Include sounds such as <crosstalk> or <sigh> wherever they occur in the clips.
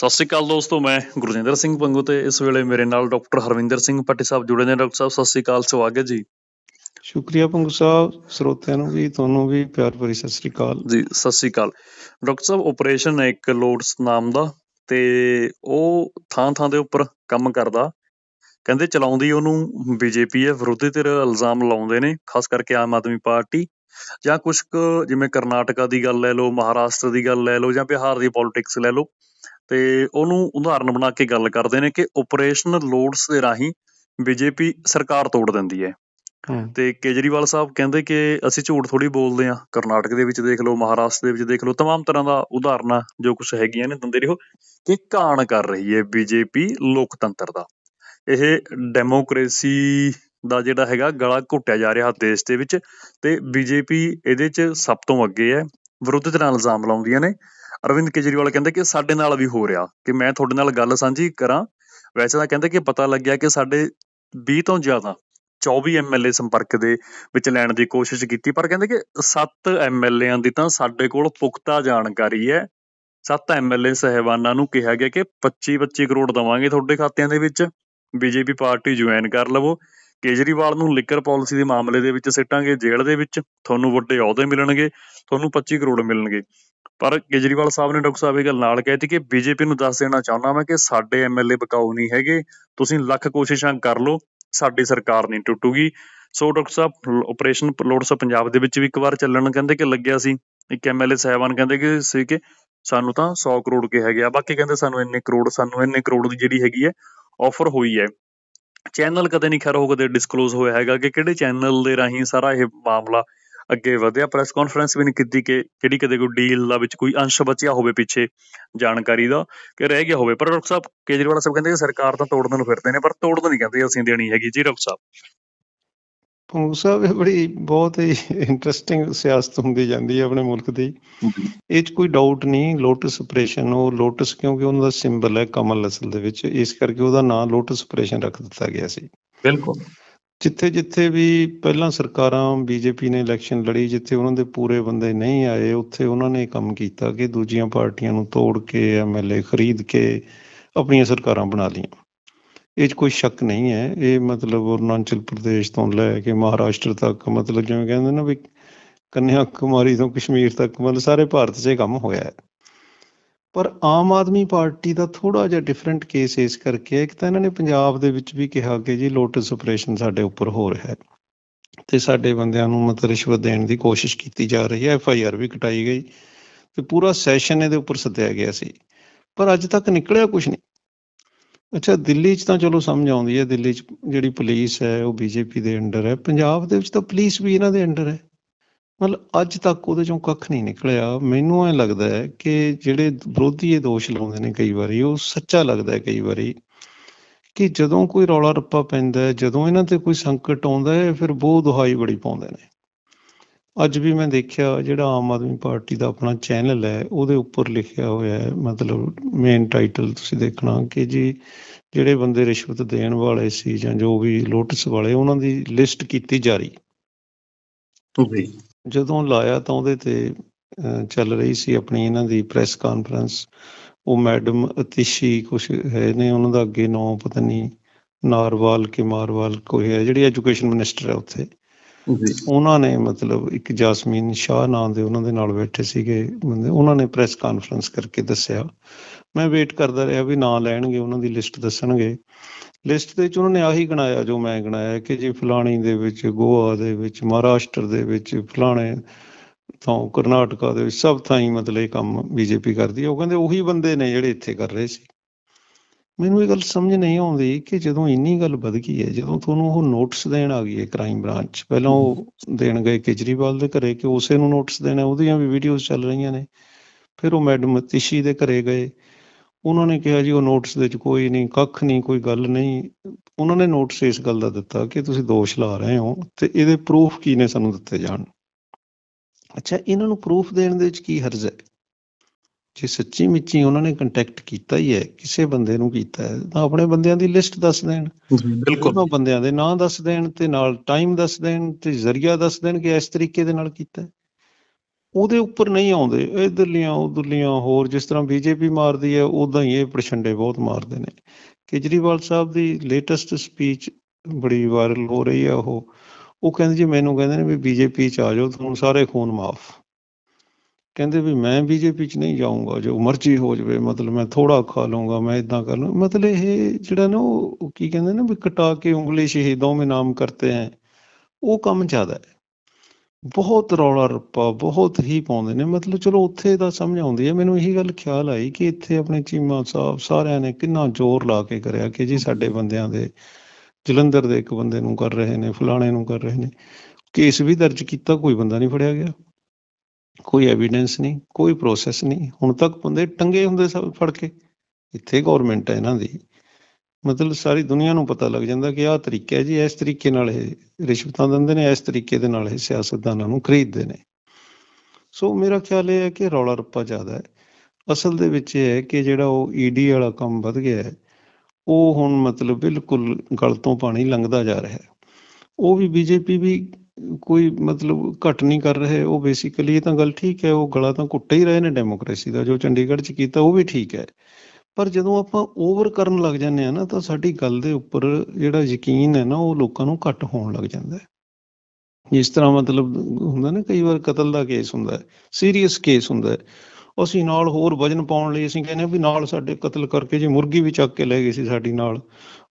ਸਤਿ ਸ਼੍ਰੀ ਅਕਾਲ ਦੋਸਤੋ ਮੈਂ ਗੁਰਜਿੰਦਰ ਸਿੰਘ ਪੰਗੂ ਤੇ ਇਸ ਵੇਲੇ ਮੇਰੇ ਨਾਲ ਡਾਕਟਰ ਹਰਵਿੰਦਰ ਸਿੰਘ ਭੱਟੀ ਸਾਹਿਬ ਜੁੜੇ ਨੇ। ਡਾਕਟਰ ਸਾਹਿਬ ਸਤਿ ਸ਼੍ਰੀ ਅਕਾਲ ਸਵਾਗਤ ਜੀ। ਸ਼ੁਕਰੀਆ ਪੰਗੂ ਸਾਹਿਬ ਸਰੋਤਿਆਂ ਨੂੰ ਵੀ ਤੁਹਾਨੂੰ ਵੀ ਪਿਆਰ ਭਰੀ ਸਤਿ ਸ੍ਰੀ ਅਕਾਲ। ਜੀ ਸਤਿ ਸ਼੍ਰੀ ਅਕਾਲ। ਡਾਕਟਰ ਸਾਹਿਬ ਆਪਰੇਸ਼ਨ ਹੈ ਇੱਕ ਲੋਡਸ ਨਾਮ ਦਾ ਤੇ ਉਹ ਥਾਂ ਥਾਂ ਦੇ ਉੱਪਰ ਕੰਮ ਕਰਦਾ। ਕਹਿੰਦੇ ਚਲਾਉਂਦੀ ਉਹਨੂੰ ਬੀਜੇਪੀ ਹੈ ਵਿਰੋਧੀ ਧਿਰ ਇਲਜ਼ਾਮ ਲਾਉਂਦੇ ਨੇ ਖਾਸ ਕਰਕੇ ਆਮ ਆਦਮੀ ਪਾਰਟੀ। ਜਾਂ ਕੁਝ ਜਿਵੇਂ ਕਰਨਾਟਕਾ ਦੀ ਗੱਲ ਲੈ ਲਓ ਮਹਾਰਾਸ਼ਟਰ ਦੀ ਗੱਲ ਲੈ ਲਓ ਜਾਂ ਬਿਹਾਰ ਦੀ ਪੋਲਿਟਿਕਸ ਲੈ ਲਓ। ਤੇ ਉਹਨੂੰ ਉਦਾਹਰਨ ਬਣਾ ਕੇ ਗੱਲ ਕਰਦੇ ਨੇ ਕਿ ਆਪਰੇਸ਼ਨ ਲੋਡਸ ਦੇ ਰਾਹੀਂ ਬੀਜੇਪੀ ਸਰਕਾਰ ਤੋੜ ਦਿੰਦੀ ਹੈ ਹਮ, ਤੇ ਕੇਜਰੀਵਾਲ ਸਾਹਿਬ ਕਹਿੰਦੇ ਕਿ ਅਸੀਂ ਝੂਠ ਥੋੜੀ ਬੋਲਦੇ ਆ ਕਰਨਾਟਕ ਦੇ ਵਿੱਚ ਦੇਖ ਲਓ ਮਹਾਰਾਸ਼ਟਰ ਦੇ ਵਿੱਚ ਦੇਖ ਲਓ तमाम ਤਰ੍ਹਾਂ ਦਾ ਉਦਾਹਰਨਾਂ ਜੋ ਕੁਝ ਹੈਗੀਆਂ ਨੇ ਦਿੰਦੇ ਰਹੋ ਕਿ ਕਾਣ ਕਰ ਰਹੀ ਹੈ ਬੀਜੇਪੀ ਲੋਕਤੰਤਰ ਦਾ ਇਹ ਡੈਮੋਕ੍ਰੇਸੀ ਦਾ ਜਿਹੜਾ ਹੈਗਾ ਗਲਾ ਘੁੱਟਿਆ ਜਾ ਰਿਹਾ ਦੇਸ਼ ਦੇ ਵਿੱਚ ਤੇ ਬੀਜੇਪੀ ਇਹਦੇ 'ਚ ਸਭ ਤੋਂ ਅੱਗੇ ਹੈ ਵਿਰੋਧੀ ਧਿਰਾਂ ਇਲਜ਼ਾਮ ਲਾਉਂਦੀਆਂ ਨੇ ਅਰਵਿੰਦ ਕੇਜਰੀਵਾਲ ਕਹਿੰਦੇ ਕਿ ਸਾਡੇ ਨਾਲ ਵੀ ਹੋ ਰਿਹਾ ਕਿ ਮੈਂ ਤੁਹਾਡੇ ਨਾਲ ਗੱਲ ਸਾਂਝੀ ਕਰਾਂ। ਵੈਸੇ ਤਾਂ ਕਹਿੰਦੇ ਕਿ ਪਤਾ ਲੱਗਿਆ ਕਿ ਸਾਡੇ 20 ਤੋਂ ਜ਼ਿਆਦਾ 24 ਐਮਐਲਏ ਸੰਪਰਕ ਦੇ ਵਿੱਚ ਲੈਣ ਦੀ ਕੋਸ਼ਿਸ਼ ਕੀਤੀ, ਪਰ ਕਹਿੰਦੇ ਕਿ 7 ਐਮਐਲਏਆਂ ਦੀ ਤਾਂ ਸਾਡੇ ਕੋਲ ਪੁਖਤਾ ਜਾਣਕਾਰੀ ਹੈ। 7 ਐਮਐਲਏ ਸਹਿਬਾਨਾਂ ਨੂੰ ਕਿਹਾ ਗਿਆ ਕਿ 25 25 ਕਰੋੜ ਦਵਾਂਗੇ ਤੁਹਾਡੇ ਖਾਤਿਆਂ ਦੇ ਵਿੱਚ। ਬੀਜੇਪੀ ਪਾਰਟੀ ਜੁਆਇਨ ਕਰ ਲਵੋ। ਕੇਜਰੀਵਾਲ ਨੂੰ ਲਿਕਰ ਪਾਲਿਸੀ ਦੇ ਮਾਮਲੇ ਦੇ ਵਿੱਚ ਸਿੱਟਾਂਗੇ ਜੇਲ੍ਹ ਦੇ ਵਿੱਚ। ਤੁਹਾਨੂੰ ਵੱਡੇ ਅਹੁਦੇ ਮਿਲਣਗੇ। ਤੁਹਾਨੂੰ 25 ਕਰੋੜ ਮਿਲਣਗੇ। ਪਰ ਕੇਜਰੀਵਾਲ ਸਾਹਿਬ ਨੇ ਡਾਕਟਰ ਸਾਹਿਬ ਇਹ ਗੱਲ ਨਾਲ ਕਹਿਤੀ ਕਿ ਬੀਜੇਪੀ ਨੂੰ ਦੱਸ ਦੇਣਾ ਚਾਹੁੰਦਾ ਮੈਂ ਕਿ ਸਾਡੇ ਐਮਐਲਏ ਬਕਾਊ ਨਹੀਂ ਹੈਗੇ, ਤੁਸੀਂ ਲੱਖ ਕੋਸ਼ਿਸ਼ਾਂ ਕਰ ਲਓ, ਸਾਡੀ ਸਰਕਾਰ ਨਹੀਂ ਟੁੱਟੂਗੀ। ਸੋ ਡਾਕਟਰ ਸਾਹਿਬ ਆਪਰੇਸ਼ਨ ਲੋਡਸ ਪੰਜਾਬ ਦੇ ਵਿੱਚ ਵੀ ਇੱਕ ਵਾਰ ਚੱਲਣ ਕਹਿੰਦੇ ਕਿ ਲੱਗਿਆ ਸੀ, ਇੱਕ ਐਮਐਲਏ ਸਾਹਿਬਾਨ ਕਹਿੰਦੇ ਕਿ ਸੀ ਕਿ ਸਾਨੂੰ ਤਾਂ 100 ਕਰੋੜ ਕੇ ਹੈਗੇ ਆ, ਬਾਕੀ ਕਹਿੰਦੇ ਸਾਨੂੰ ਇੰਨੇ ਕਰੋੜ, ਸਾਨੂੰ ਇੰਨੇ ਕਰੋੜ ਦੀ ਜਿਹੜੀ ਹੈਗੀ ਹੈ ਆਫਰ ਹੋਈ ਹੈ। ਚੈਨਲ ਕਦੇ ਨਹੀਂ ਖੈਰ ਹੋ ਕਦੇ ਡਿਸਕਲੋਜ਼ ਹੋਇਆ ਹੈਗਾ ਕਿ ਕਿਹੜੇ ਚੈਨਲ ਦੇ ਰਾਹੀਂ ਸਾਰਾ ਇਹ ਮਾਮਲਾ ਅੱਗੇ ਵਧਿਆ। ਪ੍ਰੈਸ ਕਾਨਫਰੰਸ ਵੀ ਨਹੀਂ ਕੀਤੀ ਕਿ ਜਿਹੜੀ ਕਦੇ ਕੋਈ ਡੀਲ ਦਾ ਵਿੱਚ ਕੋਈ ਅੰਸ਼ ਬਚਿਆ ਹੋਵੇ ਪਿੱਛੇ ਜਾਣਕਾਰੀ ਦਾ ਕਿ ਰਹਿ ਗਿਆ ਹੋਵੇ। ਪਰ ਡਾਕਟਰ ਸਾਹਿਬ ਕੇਜਰੀਵਾਲ ਸਾਹਿਬ ਕਹਿੰਦੇ ਕਿ ਸਰਕਾਰ ਤਾਂ ਤੋੜਨ ਨੂੰ ਫਿਰਦੇ ਨੇ ਪਰ ਤੋੜਨ ਨਹੀਂ ਕਹਿੰਦੇ ਅਸੀਂ ਦੇਣੀ ਹੈਗੀ। ਜੀ ਡਾਕਟਰ ਸਾਹਿਬ। ਪੰਗੂ ਸਾਹਿਬ ਇਹ ਬੜੀ ਬਹੁਤ ਹੀ ਇੰਟਰਸਟਿੰਗ ਸਿਆਸਤ ਹੁੰਦੀ ਜਾਂਦੀ ਹੈ ਆਪਣੇ ਮੁਲਕ ਦੀ। ਇਹ 'ਚ ਕੋਈ ਡਾਊਟ ਨਹੀਂ ਲੋਟਸ ਆਪਰੇਸ਼ਨ ਉਹ ਲੋਟਸ ਕਿਉਂਕਿ ਉਹਨਾਂ ਦਾ ਸਿੰਬਲ ਹੈ ਕਮਲ ਅਸਲ ਦੇ ਵਿੱਚ। ਇਸ ਕਰਕੇ ਉਹਦਾ ਨਾਮ ਲੋਟਸ ਆਪਰੇਸ਼ਨ ਰੱਖ ਦਿੱਤਾ ਗਿਆ ਸੀ। ਬਿਲਕੁਲ। ਜਿੱਥੇ ਜਿੱਥੇ ਵੀ ਪਹਿਲਾਂ ਸਰਕਾਰਾਂ ਬੀਜੇਪੀ ਨੇ ਇਲੈਕਸ਼ਨ ਲੜੀ, ਜਿੱਥੇ ਉਹਨਾਂ ਦੇ ਪੂਰੇ ਬੰਦੇ ਨਹੀਂ ਆਏ, ਉੱਥੇ ਉਹਨਾਂ ਨੇ ਕੰਮ ਕੀਤਾ ਕਿ ਦੂਜੀਆਂ ਪਾਰਟੀਆਂ ਨੂੰ ਤੋੜ ਕੇ ਐਮਐਲਏ ਖਰੀਦ ਕੇ ਆਪਣੀਆਂ ਸਰਕਾਰਾਂ ਬਣਾ ਲਈਆਂ। ਇਹ 'ਚ ਕੋਈ ਸ਼ੱਕ ਨਹੀਂ ਹੈ। ਇਹ ਮਤਲਬ ਅਰੁਣਾਚਲ ਪ੍ਰਦੇਸ਼ ਤੋਂ ਲੈ ਕੇ ਮਹਾਰਾਸ਼ਟਰ ਤੱਕ, ਮਤਲਬ ਜਿਵੇਂ ਕਹਿੰਦੇ ਨਾ ਵੀ ਕੰਨਿਆ ਕੁਮਾਰੀ ਤੋਂ ਕਸ਼ਮੀਰ ਤੱਕ, ਮਤਲਬ ਸਾਰੇ ਭਾਰਤ 'ਚ ਇਹ ਕੰਮ ਹੋਇਆ ਹੈ। ਪਰ ਆਮ ਆਦਮੀ ਪਾਰਟੀ ਦਾ ਥੋੜਾ ਜਿਹਾ ਡਿਫਰੈਂਟ ਕੇਸ ਇਸ ਕਰਕੇ ਹੈ ਕਿ ਤਾਂ ਇਹਨਾਂ ਨੇ ਪੰਜਾਬ ਦੇ ਵਿੱਚ ਵੀ ਕਿਹਾ ਕਿ ਜੀ ਲੋਟਸ ਆਪਰੇਸ਼ਨ ਸਾਡੇ ਉੱਪਰ ਹੋ ਰਿਹਾ ਹੈ। ਤੇ ਸਾਡੇ ਬੰਦਿਆਂ ਨੂੰ ਮਤਲਬ ਰਿਸ਼ਵਤ ਦੇਣ ਦੀ ਕੋਸ਼ਿਸ਼ ਕੀਤੀ ਜਾ ਰਹੀ ਹੈ ਐਫ ਆਈ ਆਰ ਵੀ ਕਟਾਈ ਗਈ ਤੇ ਪੂਰਾ ਸੈਸ਼ਨ ਇਹਦੇ ਉੱਪਰ ਸੱਦਿਆ ਗਿਆ ਸੀ। ਪਰ ਅੱਜ ਤੱਕ ਨਿਕਲਿਆ ਕੁਝ ਨਹੀਂ। ਅੱਛਾ, ਦਿੱਲੀ 'ਚ ਤਾਂ ਚਲੋ ਸਮਝ ਆਉਂਦੀ ਹੈ, ਦਿੱਲੀ 'ਚ ਜਿਹੜੀ ਪੁਲਿਸ ਹੈ ਉਹ ਬੀਜੇਪੀ ਦੇ ਅੰਡਰ ਹੈ। ਪੰਜਾਬ ਦੇ ਵਿੱਚ ਤਾਂ ਪੁਲਿਸ ਵੀ ਇਹਨਾਂ ਦੇ ਅੰਡਰ ਹੈ। ਮਤਲਬ ਅੱਜ ਤੱਕ ਉਹਦੇ ਚੋਂ ਕੱਖ ਨਹੀਂ ਨਿਕਲਿਆ। ਮੈਨੂੰ ਐ ਲੱਗਦਾ ਹੈ ਕਿ ਜਿਹੜੇ ਵਿਰੋਧੀ ਇਹ ਦੋਸ਼ ਲਾਉਂਦੇ ਨੇ ਕਈ ਵਾਰੀ, ਉਹ ਸੱਚਾ ਲੱਗਦਾ ਹੈ ਕਈ ਵਾਰੀ ਕਿ ਜਦੋਂ ਕੋਈ ਰੌਲਾ ਰੱਪਾ ਪੈਂਦਾ ਹੈ, ਜਦੋਂ ਇਹਨਾਂ ਤੇ ਕੋਈ ਸੰਕਟ ਆਉਂਦਾ ਹੈ, ਫਿਰ ਬੋਹ ਦੁਹਾਈ ਬੜੀ ਪਾਉਂਦੇ ਨੇ। ਅੱਜ ਵੀ ਮੈਂ ਦੇਖਿਆ ਜਿਹੜਾ ਆਮ ਆਦਮੀ ਪਾਰਟੀ ਦਾ ਆਪਣਾ ਚੈਨਲ ਹੈ, ਉਹਦੇ ਉੱਪਰ ਲਿਖਿਆ ਹੋਇਆ ਹੈ, ਮਤਲਬ ਮੇਨ ਟਾਈਟਲ ਤੁਸੀਂ ਦੇਖਣਾ ਕਿ ਜੀ ਜਿਹੜੇ ਬੰਦੇ ਰਿਸ਼ਵਤ ਦੇਣ ਵਾਲੇ ਸੀ ਜਾਂ ਜੋ ਵੀ ਲੋਟਸ ਵਾਲੇ, ਉਹਨਾਂ ਦੀ ਲਿਸਟ ਕੀਤੀ ਜਾਰੀ ਜੀ। ਜਦੋਂ ਲਾਇਆ ਤਾਂ ਉਹਦੇ ਤੇ ਚੱਲ ਰਹੀ ਸੀ ਆਪਣੀ ਇਹਨਾਂ ਦੀ ਪ੍ਰੈਸ ਕਾਨਫਰੰਸ ਉਹ ਮੈਡਮ ਅਤਿਸ਼ੀ ਕੁਛ ਹੈ ਨੇ ਉਹਨਾਂ ਦਾ ਅੱਗੇ ਨਾਂ ਪਤਾ ਨਹੀਂ ਨਾਰਵਾਲ ਕਿ ਮਾਰਵਾਲ ਕੋਈ ਹੈ ਜਿਹੜੀ ਐਜੂਕੇਸ਼ਨ ਮਿਨਿਸਟਰ ਹੈ ਉੱਥੇ। ਉਹਨਾਂ ਨੇ ਮਤਲਬ ਇੱਕ ਜਾਸਮੀਨ ਸ਼ਾਹ ਨਾਂ ਦੇ ਉਹਨਾਂ ਦੇ ਨਾਲ ਬੈਠੇ ਸੀਗੇ ਬੰਦੇ ਉਹਨਾਂ ਨੇ ਪ੍ਰੈਸ ਕਾਨਫਰੰਸ ਕਰਕੇ ਦੱਸਿਆ। ਮੈਂ ਵੇਟ ਕਰਦਾ ਰਿਹਾ ਵੀ ਨਾਂ ਲੈਣਗੇ ਉਹਨਾਂ ਦੀ ਲਿਸਟ ਦੱਸਣਗੇ। ਲਿਸਟ ਦੇ ਵਿੱਚ ਉਹਨਾਂ ਨੇ ਆਹੀ ਗਣਾਇਆ, ਜੋ ਮੈਂ ਗਣਾਇਆ, ਕਿ ਜੀ ਫਲਾਣੀ ਦੇ ਵਿੱਚ, ਗੋਆ ਦੇ ਵਿੱਚ, ਮਹਾਰਾਸ਼ਟਰ ਦੇ ਵਿੱਚ, ਫਲਾਣੇ ਤੋਂ ਕਰਨਾਟਕਾ ਦੇ ਵਿੱਚ, ਸਭ ਥਾਂ ਹੀ ਮਤਲਬ ਇਹ ਕੰਮ ਬੀਜੇਪੀ ਕਰਦੀ ਹੈ ਉਹ ਕਹਿੰਦੇ ਉਹੀ ਬੰਦੇ ਨੇ ਜਿਹੜੇ ਇੱਥੇ ਕਰ ਰਹੇ ਸੀ। ਮੈਨੂੰ ਇਹ ਗੱਲ ਸਮਝ ਨਹੀਂ ਆਉਂਦੀ ਕਿ ਜਦੋਂ ਇੰਨੀ ਗੱਲ ਵੱਧ ਗਈ ਹੈ, ਜਦੋਂ ਤੁਹਾਨੂੰ ਉਹ ਨੋਟਿਸ ਦੇਣ ਆ ਗਈ ਹੈ ਕ੍ਰਾਈਮ ਬ੍ਰਾਂਚ ਪਹਿਲਾਂ ਉਹ ਦੇਣ ਗਏ ਕੇਜਰੀਵਾਲ ਦੇ ਘਰੇ ਕਿ ਉਸੇ ਨੂੰ ਨੋਟਿਸ ਦੇਣਾ, ਉਹਦੀਆਂ ਵੀ ਵੀਡੀਓਜ਼ ਚੱਲ ਰਹੀਆਂ ਨੇ। ਫਿਰ ਉਹ ਮੈਡਮ ਤਿਸ਼ੀ ਦੇ ਘਰੇ ਗਏ। ਉਹਨਾਂ ਨੇ ਕਿਹਾ ਜੀ ਉਹ ਨੋਟਿਸ ਦੇ ਵਿੱਚ ਕੋਈ ਨਹੀਂ ਕੱਖ ਨਹੀਂ ਕੋਈ ਗੱਲ ਨਹੀਂ। ਉਹਨਾਂ ਨੇ ਨੋਟਿਸ ਇਸ ਗੱਲ ਦਾ ਦਿੱਤਾ ਕਿ ਤੁਸੀਂ ਦੋਸ਼ ਲਾ ਰਹੇ ਹੋ ਤੇ ਇਹਦੇ ਪ੍ਰੂਫ ਕੀ ਨੇ ਸਾਨੂੰ ਦਿੱਤੇ ਜਾਣ। ਅੱਛਾ ਇਹਨਾਂ ਨੂੰ ਪ੍ਰੂਫ ਦੇਣ ਦੇ ਵਿੱਚ ਕੀ ਹਰਜ਼ ਹੈ? ਜੇ ਸੱਚੀ ਮਿੱਚੀ ਉਹਨਾਂ ਨੇ ਕੰਟੈਕਟ ਕੀਤਾ ਹੀ ਹੈ ਕਿਸੇ ਬੰਦੇ ਨੂੰ ਕੀਤਾ ਹੈ ਤਾਂ ਆਪਣੇ ਬੰਦਿਆਂ ਦੀ ਲਿਸਟ ਦੱਸ ਦੇਣ। ਬਿਲਕੁਲ। ਉਹਨਾਂ ਬੰਦਿਆਂ ਦੇ ਨਾਂ ਦੱਸ ਦੇਣ ਤੇ ਨਾਲ ਟਾਈਮ ਦੱਸ ਦੇਣ ਤੇ ਜ਼ਰੀਆ ਦੱਸ ਦੇਣ ਕਿ ਇਸ ਤਰੀਕੇ ਦੇ ਨਾਲ ਕੀਤਾ ਹੈ। ਉਹਦੇ ਉੱਪਰ ਨਹੀਂ ਆਉਂਦੇ ਇਧਰਲੀਆਂ, ਉਧਰਲੀਆਂ, ਹੋਰ ਜਿਸ ਤਰ੍ਹਾਂ ਬੀਜੇਪੀ ਮਾਰਦੀ ਹੈ ਉਦਾਂ ਹੀ ਇਹ ਪ੍ਰਛੰਡੇ ਬਹੁਤ ਮਾਰਦੇ ਨੇ। ਕੇਜਰੀਵਾਲ ਸਾਹਿਬ ਦੀ ਲੇਟੈਸਟ ਸਪੀਚ ਬੜੀ ਵਾਇਰਲ ਹੋ ਰਹੀ ਹੈ ਉਹ। ਉਹ ਕਹਿੰਦੇ ਜੀ, ਮੈਨੂੰ ਕਹਿੰਦੇ ਨੇ ਵੀ ਬੀਜੇਪੀ ਚ ਆ ਜਾਓ, ਤੁਹਾਨੂੰ ਸਾਰੇ ਖੂਨ ਮਾਫ। ਕਹਿੰਦੇ ਵੀ ਮੈਂ ਬੀਜੇਪੀ ਚ ਨਹੀਂ ਜਾਊਂਗਾ, ਜੋ ਮਰਜ਼ੀ ਹੋ ਜਾਵੇ, ਮਤਲਬ ਮੈਂ ਥੋੜਾ ਖਾ ਲਊਂਗਾ, ਮੈਂ ਇਦਾਂ ਕਰ ਲਊਂ ਮਤਲਬ ਇਹ ਜਿਹੜਾ ਨਾ ਉਹ ਕੀ ਕਹਿੰਦੇ ਨੇ ਵੀ ਕਟਾ ਕੇ ਉਂਗਲੀ ਸ਼ਹੀਦੋਂ ਮੇਂ ਨਾਮ ਕਰਤੇ ਹੈ, ਉਹ ਕੰਮ ਜ਼ਿਆਦਾ ਹੈ। ਬਹੁਤ ਰੌਲਾ ਰੱਪਾ, ਬਹੁਤ ਹੀ ਪਾਉਂਦੇ ਨੇ। ਮਤਲਬ ਚਲੋ ਉੱਥੇ ਦਾ ਸਮਝ ਆਉਂਦੀ ਹੈ। ਮੈਨੂੰ ਇਹੀ ਗੱਲ ਖਿਆਲ ਆਈ ਕਿ ਇੱਥੇ ਆਪਣੇ ਚੀਮਾ ਸਾਹਿਬ ਸਾਰਿਆਂ ਨੇ ਕਿੰਨਾ ਜ਼ੋਰ ਲਾ ਕੇ ਕਰਿਆ ਕਿ ਜੀ ਸਾਡੇ ਬੰਦਿਆਂ ਦੇ, ਜਲੰਧਰ ਦੇ ਇੱਕ ਬੰਦੇ ਨੂੰ ਕਰ ਰਹੇ ਨੇ, ਫਲਾਣੇ ਨੂੰ ਕਰ ਰਹੇ ਨੇ। ਕੇਸ ਵੀ ਦਰਜ ਕੀਤਾ, ਕੋਈ ਬੰਦਾ ਨਹੀਂ ਫੜਿਆ ਗਿਆ। ਕੋਈ ਐਵੀਡੈਂਸ ਨਹੀਂ, ਕੋਈ ਪ੍ਰੋਸੈਸ ਨਹੀਂ। ਹੁਣ ਤੱਕ ਬੰਦੇ ਟੰਗੇ ਹੁੰਦੇ ਸਭ ਫੜ ਕੇ। ਇੱਥੇ ਗਵਰਨਮੈਂਟ ਹੈ ਇਹਨਾਂ ਦੀ। ਮਤਲਬ ਸਾਰੀ ਦੁਨੀਆ ਨੂੰ ਪਤਾ ਲੱਗ ਜਾਂਦਾ ਕਿ ਆਹ ਤਰੀਕਾ ਹੈ ਜੀ, ਇਸ ਤਰੀਕੇ ਨਾਲ ਇਹ ਰਿਸ਼ਵਤਾਂ ਦਿੰਦੇ ਨੇ, ਇਸ ਤਰੀਕੇ ਦੇ ਨਾਲ ਇਹ ਸਿਆਸਤਦਾਨਾਂ ਨੂੰ ਖਰੀਦਦੇ ਨੇ। ਸੋ ਮੇਰਾ ਖਿਆਲ ਇਹ ਹੈ ਕਿ ਰੌਲਾ ਰੱਪਾ ਜ਼ਿਆਦਾ ਹੈ। ਅਸਲ ਦੇ ਵਿੱਚ ਇਹ ਹੈ ਕਿ ਜਿਹੜਾ ਉਹ ਈਡੀ ਵਾਲਾ ਕੰਮ ਵੱਧ ਗਿਆ ਹੈ, ਉਹ ਹੁਣ ਮਤਲਬ ਬਿਲਕੁਲ ਗਲ ਤੋਂ ਪਾਣੀ ਲੰਘਦਾ ਜਾ ਰਿਹਾ ਹੈ। ਉਹ ਵੀ ਬੀਜੇਪੀ ਵੀ ਕੋਈ ਮਤਲਬ ਘਟ ਨਹੀਂ ਕਰ ਰਹੇ, ਉਹ ਬੇਸਿਕਲੀ ਇਹ ਤਾਂ ਗੱਲ ਠੀਕ ਹੈ, ਉਹ ਗਲਾ ਤਾਂ ਘੁੱਟ ਹੀ ਰਹੇ ਨੇ ਡੈਮੋਕ੍ਰੇਸੀ ਦਾ, ਜੋ ਚੰਡੀਗੜ੍ਹ 'ਚ ਕੀਤਾ ਉਹ ਵੀ ਠੀਕ ਹੈ। ਪਰ ਜਦੋਂ ਆਪਾਂ ਓਵਰ ਕਰਨ ਲੱਗ ਜਾਂਦੇ ਆ ਨਾ, ਤਾਂ ਸਾਡੀ ਗੱਲ ਦੇ ਉੱਪਰ ਜਿਹੜਾ ਯਕੀਨ ਹੈ ਨਾ, ਉਹ ਲੋਕਾਂ ਨੂੰ ਘੱਟ ਹੋਣ ਲੱਗ ਜਾਂਦਾ ਹੈ। ਜਿਸ ਤਰ੍ਹਾਂ ਮਤਲਬ ਹੁੰਦਾ ਨਾ, ਕਈ ਵਾਰ ਕਤਲ ਦਾ ਕੇਸ ਹੁੰਦਾ ਹੈ ਸੀਰੀਅਸ ਕੇਸ ਹੁੰਦਾ ਹੈ। ਅਸੀਂ ਨਾਲ ਹੋਰ ਵਜਨ ਪਾਉਣ ਲਈ ਅਸੀਂ ਕਹਿੰਦੇ ਹਾਂ ਵੀ ਨਾਲ ਸਾਡੇ ਕਤਲ ਕਰਕੇ ਜੇ ਮੁਰਗੀ ਵੀ ਚੱਕ ਕੇ ਲੈ ਗਏ ਸੀ ਸਾਡੀ ਨਾਲ,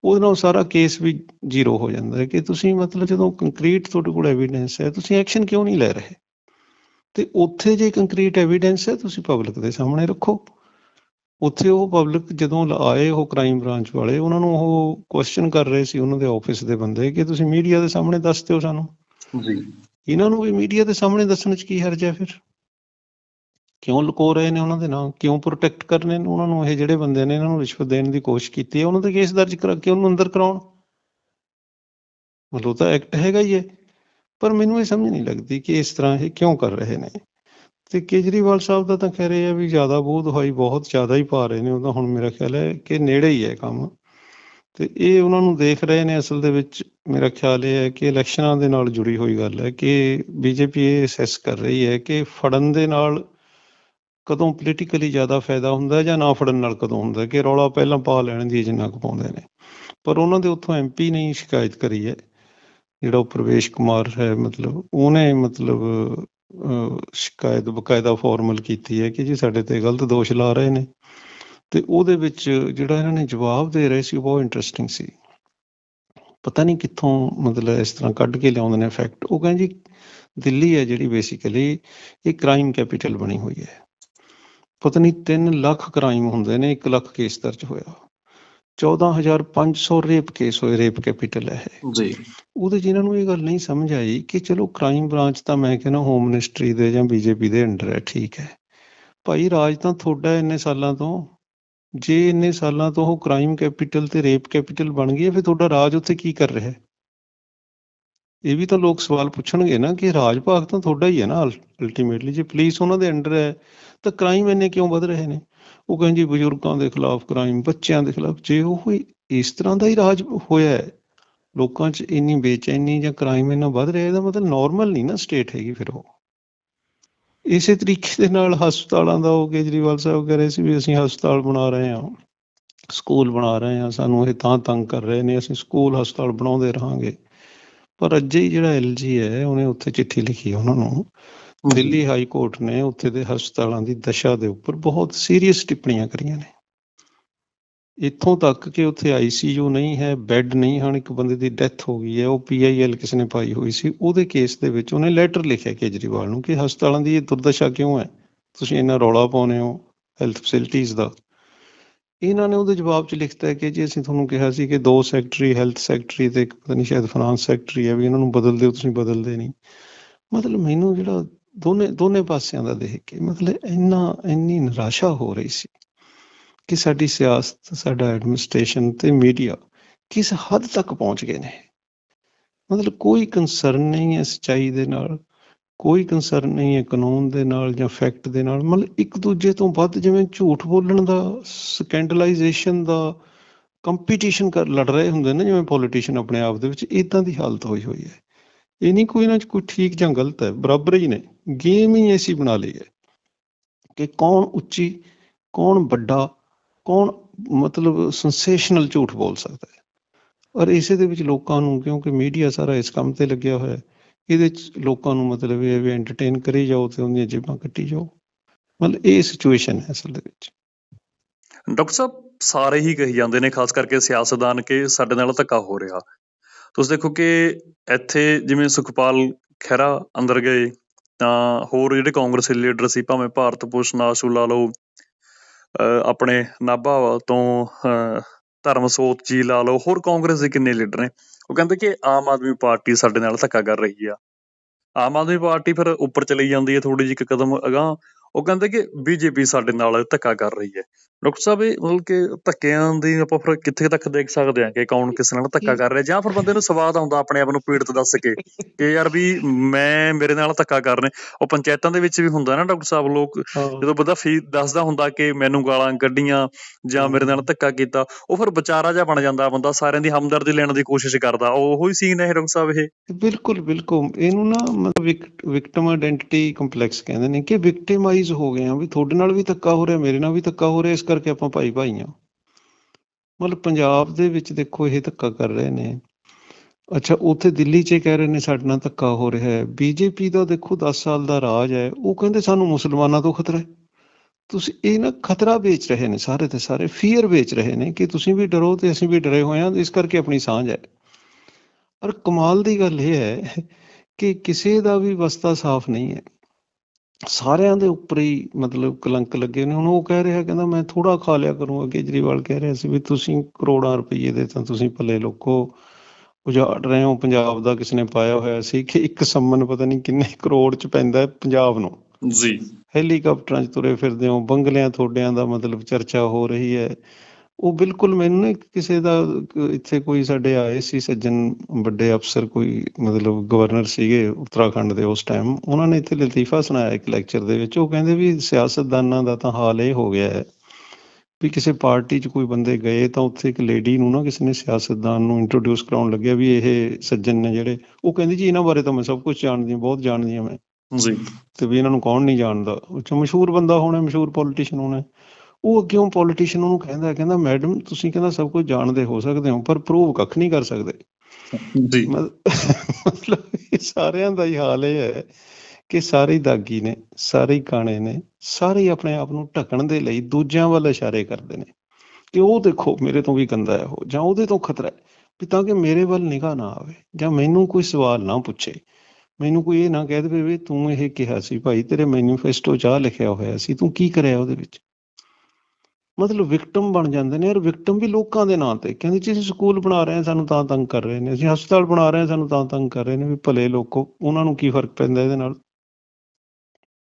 ਉਹਦੇ ਨਾਲ ਸਾਰਾ ਕੇਸ ਵੀ ਜ਼ੀਰੋ ਹੋ ਜਾਂਦਾ ਹੈ ਕਿ ਤੁਸੀਂ ਮਤਲਬ ਜਦੋਂ ਕੰਕਰੀਟ ਤੁਹਾਡੇ ਕੋਲ ਐਵੀਡੈਂਸ ਹੈ, ਤੁਸੀਂ ਐਕਸ਼ਨ ਕਿਉਂ ਨਹੀਂ ਲੈ ਰਹੇ? ਤੇ ਉੱਥੇ ਜੇ ਕੰਕਰੀਟ ਐਵੀਡੈਂਸ ਹੈ, ਤੁਸੀਂ ਪਬਲਿਕ ਦੇ ਸਾਹਮਣੇ ਰੱਖੋ। ਉੱਥੇ ਉਹ ਪਬਲਿਕ ਜਦੋਂ ਆਏ ਉਹ ਕ੍ਰਾਈਮ ਬ੍ਰਾਂਚ ਵਾਲੇ ਉਹਨਾਂ ਨੂੰ ਉਹ ਕੁਐਸਚਨ ਕਰ ਰਹੇ ਸੀ ਉਹਨਾਂ ਦੇ ਆਫਿਸ ਦੇ ਬੰਦੇ ਕਿ ਤੁਸੀਂ ਮੀਡੀਆ ਦੇ ਸਾਹਮਣੇ ਦੱਸ ਦਿਓ ਸਾਨੂੰ। ਜੀ। ਇਹਨਾਂ ਨੂੰ ਵੀ ਮੀਡੀਆ ਦੇ ਸਾਹਮਣੇ ਦੱਸਣ 'ਚ ਕੀ ਹਰਜ ਹੈ ਫਿਰ? ਕਿਉਂ ਲੁਕੋ ਰਹੇ ਨੇ ਉਹਨਾਂ ਦੇ ਨਾਂ? ਕਿਉਂ ਪ੍ਰੋਟੈਕਟ ਕਰਨੇ ਨੇ ਉਹਨਾਂ ਨੂੰ? ਇਹ ਜਿਹੜੇ ਬੰਦੇ ਨੇ ਇਹਨਾਂ ਨੂੰ ਰਿਸ਼ਵਤ ਦੇਣ ਦੀ ਕੋਸ਼ਿਸ਼ ਕੀਤੀ ਹੈ ਉਹਨਾਂ ਤੇ ਕੇਸ ਦਰਜ ਕਰਾ ਕੇ ਉਹਨੂੰ ਅੰਦਰ ਕਰਾਉਣ? ਮਤਲਬ ਤਾਂ ਐਕਟ ਹੈਗਾ ਹੀ ਹੈ। ਪਰ ਮੈਨੂੰ ਇਹ ਸਮਝ ਨਹੀਂ ਲੱਗਦੀ ਕਿ ਇਸ ਤਰ੍ਹਾਂ ਇਹ ਕਿਉਂ ਕਰ ਰਹੇ ਨੇ। ਤੇ ਕੇਜਰੀਵਾਲ ਸਾਹਿਬ ਦਾ ਤਾਂ ਕਹਿ ਰਹੇ ਆ ਵੀ ਜ਼ਿਆਦਾ ਬੋਧ ਹੋਈ ਬਹੁਤ ਜ਼ਿਆਦਾ ਹੀ ਪਾ ਰਹੇ ਨੇ, ਉਹ ਹੁਣ ਮੇਰਾ ਖਿਆਲ ਹੈ ਕਿ ਨੇੜੇ ਹੀ ਹੈ ਕੰਮ। ਤੇ ਇਹ ਉਹਨਾਂ ਨੂੰ ਦੇਖ ਰਹੇ ਨੇ ਅਸਲ ਦੇ ਵਿੱਚ, ਮੇਰਾ ਖਿਆਲ ਇਹ ਹੈ ਕਿ ਇਲੈਕਸ਼ਨਾਂ ਦੇ ਨਾਲ ਜੁੜੀ ਹੋਈ ਗੱਲ ਹੈ ਕਿ ਬੀਜੇਪੀ ਇਹ ਅਸੈਸ ਕਰ ਰਹੀ ਹੈ ਕਿ ਫੜਨ ਦੇ ਨਾਲ ਕਦੋਂ ਪੋਲੀਟੀਕਲੀ ਜ਼ਿਆਦਾ ਫਾਇਦਾ ਹੁੰਦਾ ਜਾਂ ਨਾ ਫੜਨ ਨਾਲ ਕਦੋਂ ਹੁੰਦਾ ਕਿ ਰੌਲਾ ਪਹਿਲਾਂ ਪਾ ਲੈਣ ਦੀ ਜਿੰਨਾ ਕੁ ਪਾਉਂਦੇ ਨੇ। ਪਰ ਉਹਨਾਂ ਦੇ ਉੱਥੋਂ ਐਮਪੀ ਨੇ ਸ਼ਿਕਾਇਤ ਕਰੀ ਹੈ, ਜਿਹੜਾ ਉਹ ਪ੍ਰਵੇਸ਼ ਕੁਮਾਰ ਹੈ ਮਤਲਬ, ਉਹਨੇ ਮਤਲਬ ਸ਼ਿਕਾਇਤ ਬਕਾਇਦਾ ਫਾਰਮਲ ਕੀਤੀ ਹੈ ਕਿ ਜੀ ਸਾਡੇ ਤੇ ਗਲਤ ਦੋਸ਼ ਲਾ ਰਹੇ ਨੇ। ਤੇ ਉਹਦੇ ਵਿੱਚ ਜਿਹੜਾ ਇਹਨਾਂ ਨੇ ਜਵਾਬ ਦੇ ਰਹੇ ਸੀ, ਉਹ ਬਹੁਤ ਇੰਟਰਸਟਿੰਗ ਸੀ। ਪਤਾ ਨਹੀਂ ਕਿੱਥੋਂ ਮਤਲਬ ਇਸ ਤਰ੍ਹਾਂ ਕੱਢ ਕੇ ਲਿਆਉਂਦੇ ਨੇ ਫੈਕਟ ਉਹ ਕਹਿੰਦੇ ਜੀ, ਦਿੱਲੀ ਹੈ ਜਿਹੜੀ ਬੇਸਿਕਲੀ ਇਹ ਕ੍ਰਾਈਮ ਕੈਪੀਟਲ ਬਣੀ ਹੋਈ ਹੈ। ਪਤਾ ਨਹੀਂ 3 ਲੱਖ ਕ੍ਰਾਈਮ ਹੁੰਦੇ ਨੇ 1 ਲੱਖ ਕੇਸ ਦਰਜ ਹੋਇਆ। 14500 ਰੇਪ ਕੇਸ ਹੋਏ ਰੇਪ ਕੈਪੀਟਲ ਹੈ ਜੀ। ਉਹਦੇ ਇਹਨਾਂ ਨੂੰ ਇਹ ਗੱਲ ਨਹੀਂ ਸਮਝ ਆਈ ਕਿ ਚਲੋ ਕ੍ਰਾਈਮ ਬ੍ਰਾਂਚ ਤਾਂ ਮੈਂ ਕਹਿੰਦਾ ਹੋਮ ਮਿਨਿਸਟਰੀ ਦੇ ਜਾਂ ਬੀਜੇਪੀ ਦੇ ਅੰਡਰ ਹੈ ਠੀਕ ਹੈ। ਭਾਈ ਰਾਜ ਤਾਂ ਹੈ ਇੰਨੇ ਸਾਲਾਂ ਤੋਂ ਜੇ ਇੰਨੇ ਸਾਲਾਂ ਤੋਂ ਉਹ ਕ੍ਰਾਈਮ ਕੈਪੀਟਲ ਤੇ ਰੇਪ ਕੈਪੀਟਲ ਬਣ ਗਈ ਹੈ ਫਿਰ ਤੁਹਾਡਾ ਰਾਜ ਉੱਥੇ ਕੀ ਕਰ ਰਿਹਾ ਹੈ? ਇਹ ਵੀ ਤਾਂ ਲੋਕ ਸਵਾਲ ਪੁੱਛਣਗੇ ਨਾ ਕਿ ਰਾਜ ਭਾਗ ਤਾਂ ਤੁਹਾਡਾ ਹੀ ਹੈ ਨਾ ਅਲਟੀਮੇਟਲੀ ਜੇ ਪੁਲਿਸ ਉਹਨਾਂ ਦੇ ਅੰਡਰ ਹੈ ਤਾਂ ਕ੍ਰਾਈਮ ਇੰਨੇ ਕਿਉਂ ਵੱਧ ਰਹੇ ਨੇ? ਉਹ ਕਹਿੰਦੇ ਬਜ਼ੁਰਗਾਂ ਦੇ ਖਿਲਾਫ ਕ੍ਰਾਈਮ ਬੱਚਿਆਂ ਦੇ ਖਿਲਾਫ, ਜੇ ਉਹ ਇਸ ਤਰ੍ਹਾਂ ਦਾ ਹੀ ਰਾਜ ਹੋਇਆ ਹੈ, ਲੋਕਾਂ 'ਚ ਇੰਨੀ ਬੇਚੈਨੀ ਜਾਂ ਕ੍ਰਾਈਮ ਇੰਨਾ ਵੱਧ ਰਿਹਾ, ਇਹਦਾ ਮਤਲਬ ਨਾਰਮਲ ਨਹੀਂ ਨਾ ਸਟੇਟ ਹੈਗੀ ਫਿਰ ਉਹ। ਇਸੇ ਤਰੀਕੇ ਦੇ ਨਾਲ ਹਸਪਤਾਲਾਂ ਦਾ ਉਹ ਕੇਜਰੀਵਾਲ ਸਾਹਿਬ ਕਹਿ ਰਹੇ ਸੀ ਵੀ ਅਸੀਂ ਹਸਪਤਾਲ ਬਣਾ ਰਹੇ ਹਾਂ, ਸਕੂਲ ਬਣਾ ਰਹੇ ਹਾਂ, ਸਾਨੂੰ ਇਹ ਤਾਂ ਤੰਗ ਕਰ ਰਹੇ ਨੇ, ਅਸੀਂ ਸਕੂਲ ਹਸਪਤਾਲ ਬਣਾਉਂਦੇ ਰਹਾਂਗੇ। ਪਰ ਅੱਜੇ ਹੀ ਜਿਹੜਾ ਐਲਜੀ ਹੈ, ਉਹਨੇ ਉੱਥੇ ਚਿੱਠੀ ਲਿਖੀ ਉਹਨਾਂ ਨੂੰ ਦਿੱਲੀ ਹਾਈ ਕੋਰਟ ਨੇ ਉੱਥੇ ਦੇ ਹਸਪਤਾਲਾਂ ਦੀ ਦਸ਼ਾ ਦੇ ਉੱਪਰ ਬਹੁਤ ਸੀਰੀਅਸ ਟਿੱਪਣੀਆਂ ਕਰੀਆਂ ਨੇ। ਇੱਥੋਂ ਤੱਕ ਕਿ ਉੱਥੇ ਆਈਸੀਯੂ ਨਹੀਂ ਹੈ ਬੈੱਡ ਨਹੀਂ ਹਨ, ਇੱਕ ਬੰਦੇ ਦੀ ਡੈਥ ਹੋ ਗਈ ਹੈ, ਉਹ ਪੀਆਈਐਲ ਕਿਸੇ ਨੇ ਪਾਈ ਹੋਈ ਸੀ, ਉਹਦੇ ਕੇਸ ਦੇ ਵਿੱਚ ਉਹਨੇ ਲੈਟਰ ਲਿਖਿਆ ਕੇਜਰੀਵਾਲ ਨੂੰ ਕਿ ਹਸਪਤਾਲਾਂ ਦੀ ਇਹ ਦੁਰਦਸ਼ਾ ਕਿਉਂ ਹੈ? ਤੁਸੀਂ ਇੰਨਾ ਰੌਲਾ ਪਾਉਂਦੇ ਹੋ ਹੈਲਥ ਫੈਸਿਲਿਟੀਜ਼ ਦਾ। ਇਹਨਾਂ ਨੇ ਉਹਦੇ ਜਵਾਬ 'ਚ ਲਿਖਤਾ ਕਿ ਜੀ ਅਸੀਂ ਤੁਹਾਨੂੰ ਕਿਹਾ ਸੀ ਕਿ ਦੋ ਸੈਕਟਰੀ ਹੈਲਥ ਸੈਕਟਰੀ ਤੇ ਇੱਕ ਪਤਾ ਨਹੀਂ ਸ਼ਾਇਦ ਫਾਈਨਾਂਸ ਸੈਕਟਰੀ ਹੈ ਵੀ ਇਹਨਾਂ ਨੂੰ ਬਦਲ ਦਿਓ ਤੁਸੀਂ ਬਦਲਦੇ ਨਹੀਂ। ਮਤਲਬ ਮੈਨੂੰ ਜਿਹੜਾ ਦੋਨੇ ਦੋਨੇ ਪਾਸਿਆਂ ਦਾ ਦੇਖ ਕੇ ਮਤਲਬ ਇੰਨਾ, ਇੰਨੀ ਨਿਰਾਸ਼ਾ ਹੋ ਰਹੀ ਸੀ ਕਿ ਸਾਡੀ ਸਿਆਸਤ, ਸਾਡਾ ਐਡਮਿਨਿਸਟ੍ਰੇਸ਼ਨ ਤੇ ਮੀਡੀਆ ਕਿਸ ਹੱਦ ਤੱਕ ਪਹੁੰਚ ਗਏ ਨੇ। ਮਤਲਬ ਕੋਈ ਕੰਸਰਨ ਨਹੀਂ ਹੈ ਸੱਚਾਈ ਦੇ ਨਾਲ, ਕੋਈ ਕੰਸਰਨ ਨਹੀਂ ਹੈ ਕਾਨੂੰਨ ਦੇ ਨਾਲ ਜਾਂ ਫੈਕਟ ਦੇ ਨਾਲ। ਮਤਲਬ ਇੱਕ ਦੂਜੇ ਤੋਂ ਵੱਧ ਜਿਵੇਂ ਝੂਠ ਬੋਲਣ ਦਾ ਸਕੈਂਡਲਾਈਜੇਸ਼ਨ ਦਾ ਕੰਪੀਟੀਸ਼ਨ ਕਰ, ਲੜ ਰਹੇ ਹੁੰਦੇ ਨੇ, ਜਿਵੇਂ ਪੋਲੀਟੀਸ਼ੀਅਨ ਆਪਣੇ ਆਪ ਦੇ ਵਿੱਚ ਇਦਾਂ ਦੀ ਹਾਲਤ ਹੋਈ ਹੋਈ ਹੈ। ਇਹ ਨਹੀਂ ਕੋਈ ਇਹਨਾਂ ਕੋਈ ਠੀਕ ਜਾਂ ਗਲਤ ਹੈ, ਬਰਾਬਰ ਹੀ ਨੇ। ਗੇਮ ਹੀ ਐਸੀ ਬਣਾ ਲਈ ਹੈ ਕਿ ਕੌਣ ਉੱਚੀ, ਕੌਣ ਵੱਡਾ, ਕੌਣ ਮਤਲਬ ਸੈਂਸੇਸ਼ਨਲ ਝੂਠ ਬੋਲ ਸਕਦਾ ਹੈ। ਔਰ ਇਸੇ ਦੇ ਵਿੱਚ ਲੋਕਾਂ ਨੂੰ, ਕਿਉਂਕਿ ਮੀਡੀਆ ਸਾਰਾ ਇਸ ਕੰਮ ਤੇ ਲੱਗਿਆ ਹੋਇਆ ਹੈ, ਇਹਦੇ 'ਚ ਲੋਕਾਂ ਨੂੰ ਮਤਲਬ ਇਹ ਵੀ ਐਂਟਰਟੇਨ ਕਰੀ ਜਾਓ ਤੇ ਉਹਦੀਆਂ ਜੇਬਾਂ ਕੱਟੀ ਜਾਓ। ਮਤਲਬ ਇਹ ਸਿਚੁਏਸ਼ਨ ਹੈ ਅਸਲ ਦੇ ਵਿੱਚ। ਡਾਕਟਰ ਸਾਹਿਬ, ਸਾਰੇ ਹੀ ਕਹੀ ਜਾਂਦੇ ਨੇ, ਖਾਸ ਕਰਕੇ ਸਿਆਸਤਦਾਨ, ਕਿ ਸਾਡੇ ਨਾਲ ਧੱਕਾ ਹੋ ਰਿਹਾ। ਤੁਸੀਂ ਦੇਖੋ ਕਿ ਇੱਥੇ ਜਿਵੇਂ ਸੁਖਪਾਲ ਖਹਿਰਾ ਅੰਦਰ ਗਏ, ਤਾਂ ਹੋਰ ਜਿਹੜੇ ਕਾਂਗਰਸੀ ਲੀਡਰ ਸੀ, ਭਾਵੇਂ ਭਾਰਤ ਭੂਸ਼ਣ ਆਸ਼ੂ ਲਾ ਲਓ, ਅਹ ਆਪਣੇ ਨਾਭਾ ਤੋਂ, ਅਹ ਧਰਮਸੋਤ ਜੀ ਲਾ ਲਓ, ਹੋਰ ਕਾਂਗਰਸ ਦੇ ਕਿੰਨੇ ਲੀਡਰ ਨੇ? ਉਹ ਕਹਿੰਦੇ ਕਿ ਆਮ ਆਦਮੀ ਪਾਰਟੀ ਸਾਡੇ ਨਾਲ ਧੱਕਾ ਕਰ ਰਹੀ ਆ। ਆਮ ਆਦਮੀ ਪਾਰਟੀ ਫਿਰ ਉੱਪਰ ਚਲੀ ਜਾਂਦੀ ਹੈ ਥੋੜੀ ਜਿਹੀ ਇੱਕ ਕਦਮ ਅਗਾਂਹ ਉਹ ਕਹਿੰਦੇ ਕਿ ਬੀਜੇਪੀ ਸਾਡੇ ਨਾਲ ਧੱਕਾ ਕਰ ਰਹੀ ਹੈ। ਡਾਕਟਰ ਸਾਹਿਬ ਇਹ ਮਤਲਬ ਕਿ ਧੱਕਿਆਂ ਦੀ ਆਪਾਂ ਫਿਰ ਕਿੱਥੇ ਤੱਕ ਦੇਖ ਸਕਦੇ ਹਾਂ ਕਿ ਕੌਣ ਕਿਸ ਨਾਲ ਧੱਕਾ ਕਰ ਰਿਹਾ ਜਾਂ ਫਿਰ ਬੰਦੇ ਨੂੰ ਸਵਾਦ ਆਉਂਦਾ ਆਪਣੇ ਆਪ ਨੂੰ ਪੀੜਤ ਦੱਸ ਕੇ ਕਿ ਯਾਰ ਵੀ ਮੈਂ ਮੇਰੇ ਨਾਲ ਧੱਕਾ ਕਰ ਰਹੇ। ਉਹ ਪੰਚਾਇਤਾਂ ਦੇ ਵਿੱਚ ਵੀ ਹੁੰਦਾ ਨਾ ਡਾਕਟਰ ਸਾਹਿਬ ਲੋਕ ਜਦੋਂ ਬੰਦਾ ਫੀ ਦੱਸਦਾ ਹੁੰਦਾ ਕਿ ਮੈਨੂੰ ਗਾਲਾਂ ਕੱਢੀਆਂ ਜਾਂ ਮੇਰੇ ਨਾਲ ਧੱਕਾ ਕੀਤਾ ਉਹ ਫਿਰ ਵਿਚਾਰਾ ਜਿਹਾ ਬਣ ਜਾਂਦਾ ਬੰਦਾ ਸਾਰਿਆਂ ਦੀ ਹਮਦਰਦੀ ਲੈਣ ਦੀ ਕੋਸ਼ਿਸ਼ ਕਰਦਾ। ਉਹ ਉਹੀ ਸੀਨ ਹੈ ਡਾਕਟਰ ਸਾਹਿਬ ਇਹ। ਬਿਲਕੁਲ ਬਿਲਕੁਲ। ਇਹਨੂੰ ਨਾ ਮਤਲਬ ਵਿਕਟਮ ਆਇਡੈਂਟੀਟੀ ਕੰਪਲੈਕਸ ਕਹਿੰਦੇ ਨੇ ਕਿ ਵਿਕਟਿਮਾਈਜ਼ ਹੋ ਗਏ ਆ ਵੀ ਤੁਹਾਡੇ ਨਾਲ ਵੀ ਧੱਕਾ ਹੋ ਰਿਹਾ, ਮੇਰੇ ਨਾਲ ਵੀ ਧੱਕਾ ਹੋ ਰਿਹਾ, ਇਸ ਕਰਕੇ ਆਪਾਂ ਭਾਈ ਭਾਈ ਆ ਮਤਲਬ ਪੰਜਾਬ ਦੇ ਵਿੱਚ ਦੇਖੋ ਇਹ ਧੱਕਾ ਕਰ ਰਹੇ ਨੇ। ਅੱਛਾ, ਉੱਥੇ ਦਿੱਲੀ 'ਚ ਕਹਿ ਰਹੇ ਨੇ ਸਾਡੇ ਨਾਲ ਧੱਕਾ ਹੋ ਰਿਹਾ ਹੈ। ਬੀਜੇਪੀ ਦਾ ਦੇਖੋ 10 ਸਾਲ ਦਾ ਰਾਜ ਹੈ, ਉਹ ਕਹਿੰਦੇ ਸਾਨੂੰ ਮੁਸਲਮਾਨਾਂ ਤੋਂ ਖਤਰਾ ਹੈ। ਤੁਸੀਂ ਇਹ ਨਾ ਖਤਰਾ ਵੇਚ ਰਹੇ ਨੇ ਸਾਰੇ ਤੇ ਸਾਰੇ ਫੀਅਰ ਵੇਚ ਰਹੇ ਨੇ ਕਿ ਤੁਸੀਂ ਵੀ ਡਰੋ ਤੇ ਅਸੀਂ ਵੀ ਡਰੇ ਹੋਏ ਹਾਂ, ਇਸ ਕਰਕੇ ਆਪਣੀ ਸਾਂਝ ਹੈ। ਪਰ ਕਮਾਲ ਦੀ ਗੱਲ ਇਹ ਹੈ ਕਿ ਕਿਸੇ ਦਾ ਵੀ ਵਸਤਾ ਸਾਫ਼ ਨਹੀਂ ਹੈ। ਸਾਰਿਆਂ ਦੇ ਉੱਪਰ ਹੀ ਮਤਲਬ ਕਲੰਕ ਲੱਗੇ ਨੇ। ਹੁਣ ਉਹ ਕਹਿ ਰਿਹਾ ਕਹਿੰਦਾ ਮੈਂ ਥੋੜਾ ਖਾ ਲਿਆ ਕਰੂੰਗਾ ਕੇਜਰੀਵਾਲ ਕਹਿ ਰਿਹਾ ਸੀ ਵੀ ਤੁਸੀਂ ਕਰੋੜਾਂ ਰੁਪਏ ਦੇ ਤਾਂ ਤੁਸੀਂ ਭਲੇ ਲੋਕੋ ਉਜਾੜ ਰਹੇ ਹੋ। ਪੰਜਾਬ ਦਾ ਕਿਸ ਨੇ ਪਾਇਆ ਹੋਇਆ ਸੀ ਕਿ ਇੱਕ ਸੰਮਨ ਪਤਾ ਨਹੀਂ ਕਿੰਨੇ ਕਰੋੜ ਚ ਪੈਂਦਾ ਹੈ ਪੰਜਾਬ ਨੂੰ। ਜੀ। ਹੈਲੀਕਾਪਟਰਾਂ 'ਚ ਤੁਰੇ ਫਿਰਦੇ ਹੋ। ਬੰਗਲਿਆਂ ਤੁਹਾਡਿਆਂ ਦਾ ਮਤਲਬ ਚਰਚਾ ਹੋ ਰਹੀ ਹੈ। ਉਹ ਬਿਲਕੁਲ ਮੈਨੂੰ ਨਾ ਕਿਸੇ ਦਾ ਇੱਥੇ ਕੋਈ ਸਾਡੇ ਆਏ ਸੀ ਸੱਜਣ ਵੱਡੇ ਅਫਸਰ ਕੋਈ ਮਤਲਬ ਗਵਰਨਰ ਸੀਗੇ ਉੱਤਰਾਖੰਡ ਦੇ ਉਸ ਟਾਈਮ ਉਹਨਾਂ ਨੇ ਇੱਥੇ ਲਤੀਫਾ ਸੁਣਾਇਆ ਇੱਕ ਲੈਕਚਰ ਦੇ ਵਿੱਚ ਉਹ ਕਹਿੰਦੇ ਵੀ ਸਿਆਸਤਦਾਨਾਂ ਦਾ ਤਾਂ ਹਾਲ ਇਹ ਹੋ ਗਿਆ ਹੈ ਵੀ ਕਿਸੇ ਪਾਰਟੀ 'ਚ ਕੋਈ ਬੰਦੇ ਗਏ ਤਾਂ ਉੱਥੇ ਇੱਕ ਲੇਡੀ ਨੂੰ ਨਾ ਕਿਸੇ ਨੇ ਸਿਆਸਤਦਾਨ ਨੂੰ ਇੰਟਰੋਡਿਊਸ ਕਰਾਉਣ ਲੱਗਿਆ ਵੀ ਇਹ ਸੱਜਣ ਨੇ ਜਿਹੜੇ ਉਹ ਕਹਿੰਦੀ ਜੀ ਇਹਨਾਂ ਬਾਰੇ ਤਾਂ ਮੈਂ ਸਭ ਕੁਝ ਜਾਣਦੀ ਹਾਂ ਬਹੁਤ ਜਾਣਦੀ ਹਾਂ ਮੈਂ। ਜੀ। ਤੇ ਵੀ ਇਹਨਾਂ ਨੂੰ ਕੌਣ ਨਹੀਂ ਜਾਣਦਾ? ਉਹ 'ਚ ਮਸ਼ਹੂਰ ਬੰਦਾ ਹੋਣਾ ਮਸ਼ਹੂਰ ਪੋਲੀਟੀਸ਼ੀਅਨ ਹੋਣਾ। ਉਹ ਅੱਗਿਓਂ ਪੋਲੀਟੀਸ਼ੀਅਨ ਉਹਨੂੰ ਕਹਿੰਦਾ ਕਹਿੰਦਾ ਮੈਡਮ ਤੁਸੀਂ ਕਹਿੰਦਾ ਸਭ ਕੁਝ ਜਾਣਦੇ ਹੋ ਸਕਦੇ ਹੋ ਪਰ ਪ੍ਰੂਵ ਕੱਖ ਨਹੀਂ ਕਰ ਸਕਦੇ। ਜੀ। ਮਤ- ਮਤਲਬ ਸਾਰਿਆਂ ਦਾ ਹੀ ਹਾਲ ਇਹ ਹੈ ਕਿ ਸਾਰੇ ਦਾਗੀ ਨੇ ਸਾਰੇ ਕਾਣੇ ਨੇ ਸਾਰੇ ਆਪਣੇ ਆਪ ਨੂੰ ਢੱਕਣ ਦੇ ਲਈ ਦੂਜਿਆਂ ਵੱਲ ਇਸ਼ਾਰੇ ਕਰਦੇ ਨੇ। ਕਿ ਉਹ ਦੇਖੋ ਮੇਰੇ ਤੋਂ ਵੀ ਗੰਦਾ ਹੈ ਉਹ ਜਾਂ ਉਹਦੇ ਤੋਂ ਖਤਰਾ ਹੈ ਵੀ ਤਾਂ ਕਿ ਮੇਰੇ ਵੱਲ ਨਿਗਾਹ ਨਾ ਆਵੇ ਜਾਂ ਮੈਨੂੰ ਕੋਈ ਸਵਾਲ ਨਾ ਪੁੱਛੇ। ਮੈਨੂੰ ਕੋਈ ਇਹ ਨਾ ਕਹਿ ਦੇਵੇ ਵੀ ਤੂੰ ਇਹ ਕਿਹਾ ਸੀ ਭਾਈ ਤੇਰੇ ਮੈਨੀਫੈਸਟੋ 'ਚ ਆਹ ਲਿਖਿਆ ਹੋਇਆ ਸੀ ਤੂੰ ਕੀ ਕਰਿਆ ਉਹਦੇ ਵਿੱਚ? ਮਤਲਬ ਵਿਕਟਮ ਬਣ ਜਾਂਦੇ ਨੇ ਔਰ ਵਿਕਟਮ ਵੀ ਲੋਕਾਂ ਦੇ ਨਾਂ ਤੇ। ਕਹਿੰਦੇ ਜੀ ਅਸੀਂ ਸਕੂਲ ਬਣਾ ਰਹੇ ਹਾਂ ਸਾਨੂੰ ਤਾਂ ਤੰਗ ਕਰ ਰਹੇ ਨੇ। ਅਸੀਂ ਹਸਪਤਾਲ ਬਣਾ ਰਹੇ ਹਾਂ ਸਾਨੂੰ ਤਾਂ ਤੰਗ ਕਰ ਰਹੇ ਨੇ ਵੀ ਭਲੇ ਲੋਕੋ ਉਹਨਾਂ ਨੂੰ ਕੀ ਫ਼ਰਕ ਪੈਂਦਾ ਇਹਦੇ ਨਾਲ?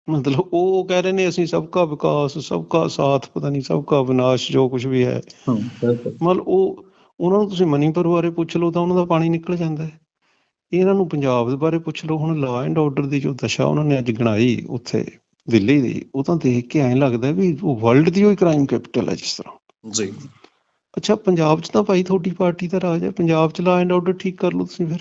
ਮਤਲਬ ਉਹ ਕਹਿ ਰਹੇ ਨੇ ਅਸੀਂ ਸਭ ਦਾ ਵਿਕਾਸ ਸਭ ਦਾ ਸਾਥ ਪਤਾ ਨਹੀਂ ਸਭ ਦਾ ਵਿਨਾਸ਼ ਜੋ ਕੁਝ ਵੀ ਹੈ। ਮਤਲਬ ਉਹ ਉਹਨਾਂ ਨੂੰ ਤੁਸੀਂ ਮਨੀਪੁਰ ਬਾਰੇ ਪੁੱਛ ਲਓ ਤਾਂ ਉਹਨਾਂ ਦਾ ਪਾਣੀ ਨਿਕਲ ਜਾਂਦਾ ਹੈ। ਇਹਨਾਂ ਨੂੰ ਪੰਜਾਬ ਦੇ ਬਾਰੇ ਪੁੱਛ ਲਓ। ਹੁਣ ਲਾ ਐਂਡ ਆਰਡਰ ਦੀ ਜੋ ਦਸ਼ਾ ਉਹਨਾਂ ਨੇ ਅੱਜ ਗਣਾਈ ਉੱਥੇ। ਦਿੱਲੀ ਦੀ ਉਹ ਤਾਂ ਦੇਖ ਕੇ ਐਂ ਲੱਗਦਾ ਵੀ ਉਹ ਵਰਲਡ ਦੀ ਹੋਈ ਕ੍ਰਾਈਮ ਕੈਪੀਟਲ ਹੈ ਜਿਸ ਤਰ੍ਹਾਂ। ਜੀ। ਅੱਛਾ ਪੰਜਾਬ 'ਚ ਤਾਂ ਭਾਈ ਤੁਹਾਡੀ ਪਾਰਟੀ ਦਾ ਰਾਜ ਹੈ ਪੰਜਾਬ 'ਚ ਲਾ ਐਂਡ ਆਰਡਰ ਠੀਕ ਕਰ ਲਓ ਤੁਸੀਂ ਫਿਰ।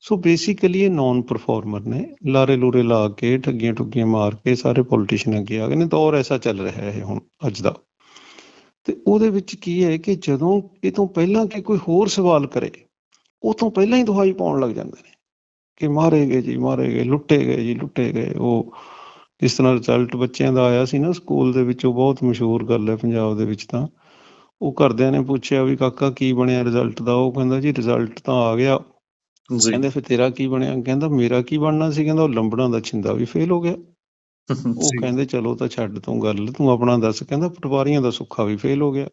ਸੋ ਬੇਸਿਕਲੀ ਇਹ ਨਾਨ ਪਰਫਾਰਮਰ ਨੇ ਲਾਰੇ ਲੂਰੇ ਲਾ ਕੇ ਠੱਗੀਆਂ ਠੁੱਗੀਆਂ ਮਾਰ ਕੇ ਸਾਰੇ ਪੋਲੀਟੀਸ਼ੀਅਨ ਅੱਗੇ ਆ ਗਏ ਨੇ ਦੌਰ ਐਸਾ ਚੱਲ ਰਿਹਾ ਹੈ ਹੁਣ ਅੱਜ ਦਾ। ਤੇ ਉਹਦੇ ਵਿੱਚ ਕੀ ਹੈ ਕਿ ਜਦੋਂ ਇਹ ਤੋਂ ਪਹਿਲਾਂ ਕਿ ਕੋਈ ਹੋਰ ਸਵਾਲ ਕਰੇ ਉਹ ਤੋਂ ਪਹਿਲਾਂ ਹੀ ਦੁਹਾਈ ਪਾਉਣ ਲੱਗ ਜਾਂਦੇ ਨੇ। ਕਿ ਮਾਰੇ ਗਏ ਜੀ ਮਾਰੇ ਗਏ ਲੁੱਟੇ ਗਏ ਜੀ ਲੁੱਟੇ ਗਏ ਉਹ ਜਿਸ ਤਰ੍ਹਾਂ ਰਿਜ਼ਲਟ ਬੱਚਿਆਂ ਦਾ ਆਇਆ ਸੀ ਨਾ ਸਕੂਲ ਦੇ ਵਿੱਚ ਉਹ ਬਹੁਤ ਮਸ਼ਹੂਰ ਗੱਲ ਹੈ ਪੰਜਾਬ ਦੇ ਵਿੱਚ ਤਾਂ। ਉਹ ਘਰਦਿਆਂ ਨੇ ਪੁੱਛਿਆ ਵੀ ਕਾਕਾ ਕੀ ਬਣਿਆ ਰਿਜ਼ਲਟ ਦਾ? ਉਹ ਕਹਿੰਦਾ ਜੀ ਰਿਜ਼ਲਟ ਤਾਂ ਆ ਗਿਆ। ਜੀ। ਕਹਿੰਦੇ ਫਿਰ ਤੇਰਾ ਕੀ ਬਣਿਆ? ਕਹਿੰਦਾ ਮੇਰਾ ਕੀ ਬਣਨਾ ਸੀ? ਕਹਿੰਦਾ ਉਹ ਲੰਬੜਾਂ ਦਾ ਛਿੰਦਾ ਵੀ ਫੇਲ ਹੋ ਗਿਆ। ਉਹ। ਕਹਿੰਦੇ ਚਲੋ ਤਾਂ ਛੱਡ ਤੂੰ ਗੱਲ ਤੂੰ ਆਪਣਾ ਦੱਸ। ਕਹਿੰਦਾ ਪਟਵਾਰੀਆਂ ਦਾ ਸੁੱਖਾ ਵੀ ਫੇਲ ਹੋ ਗਿਆ।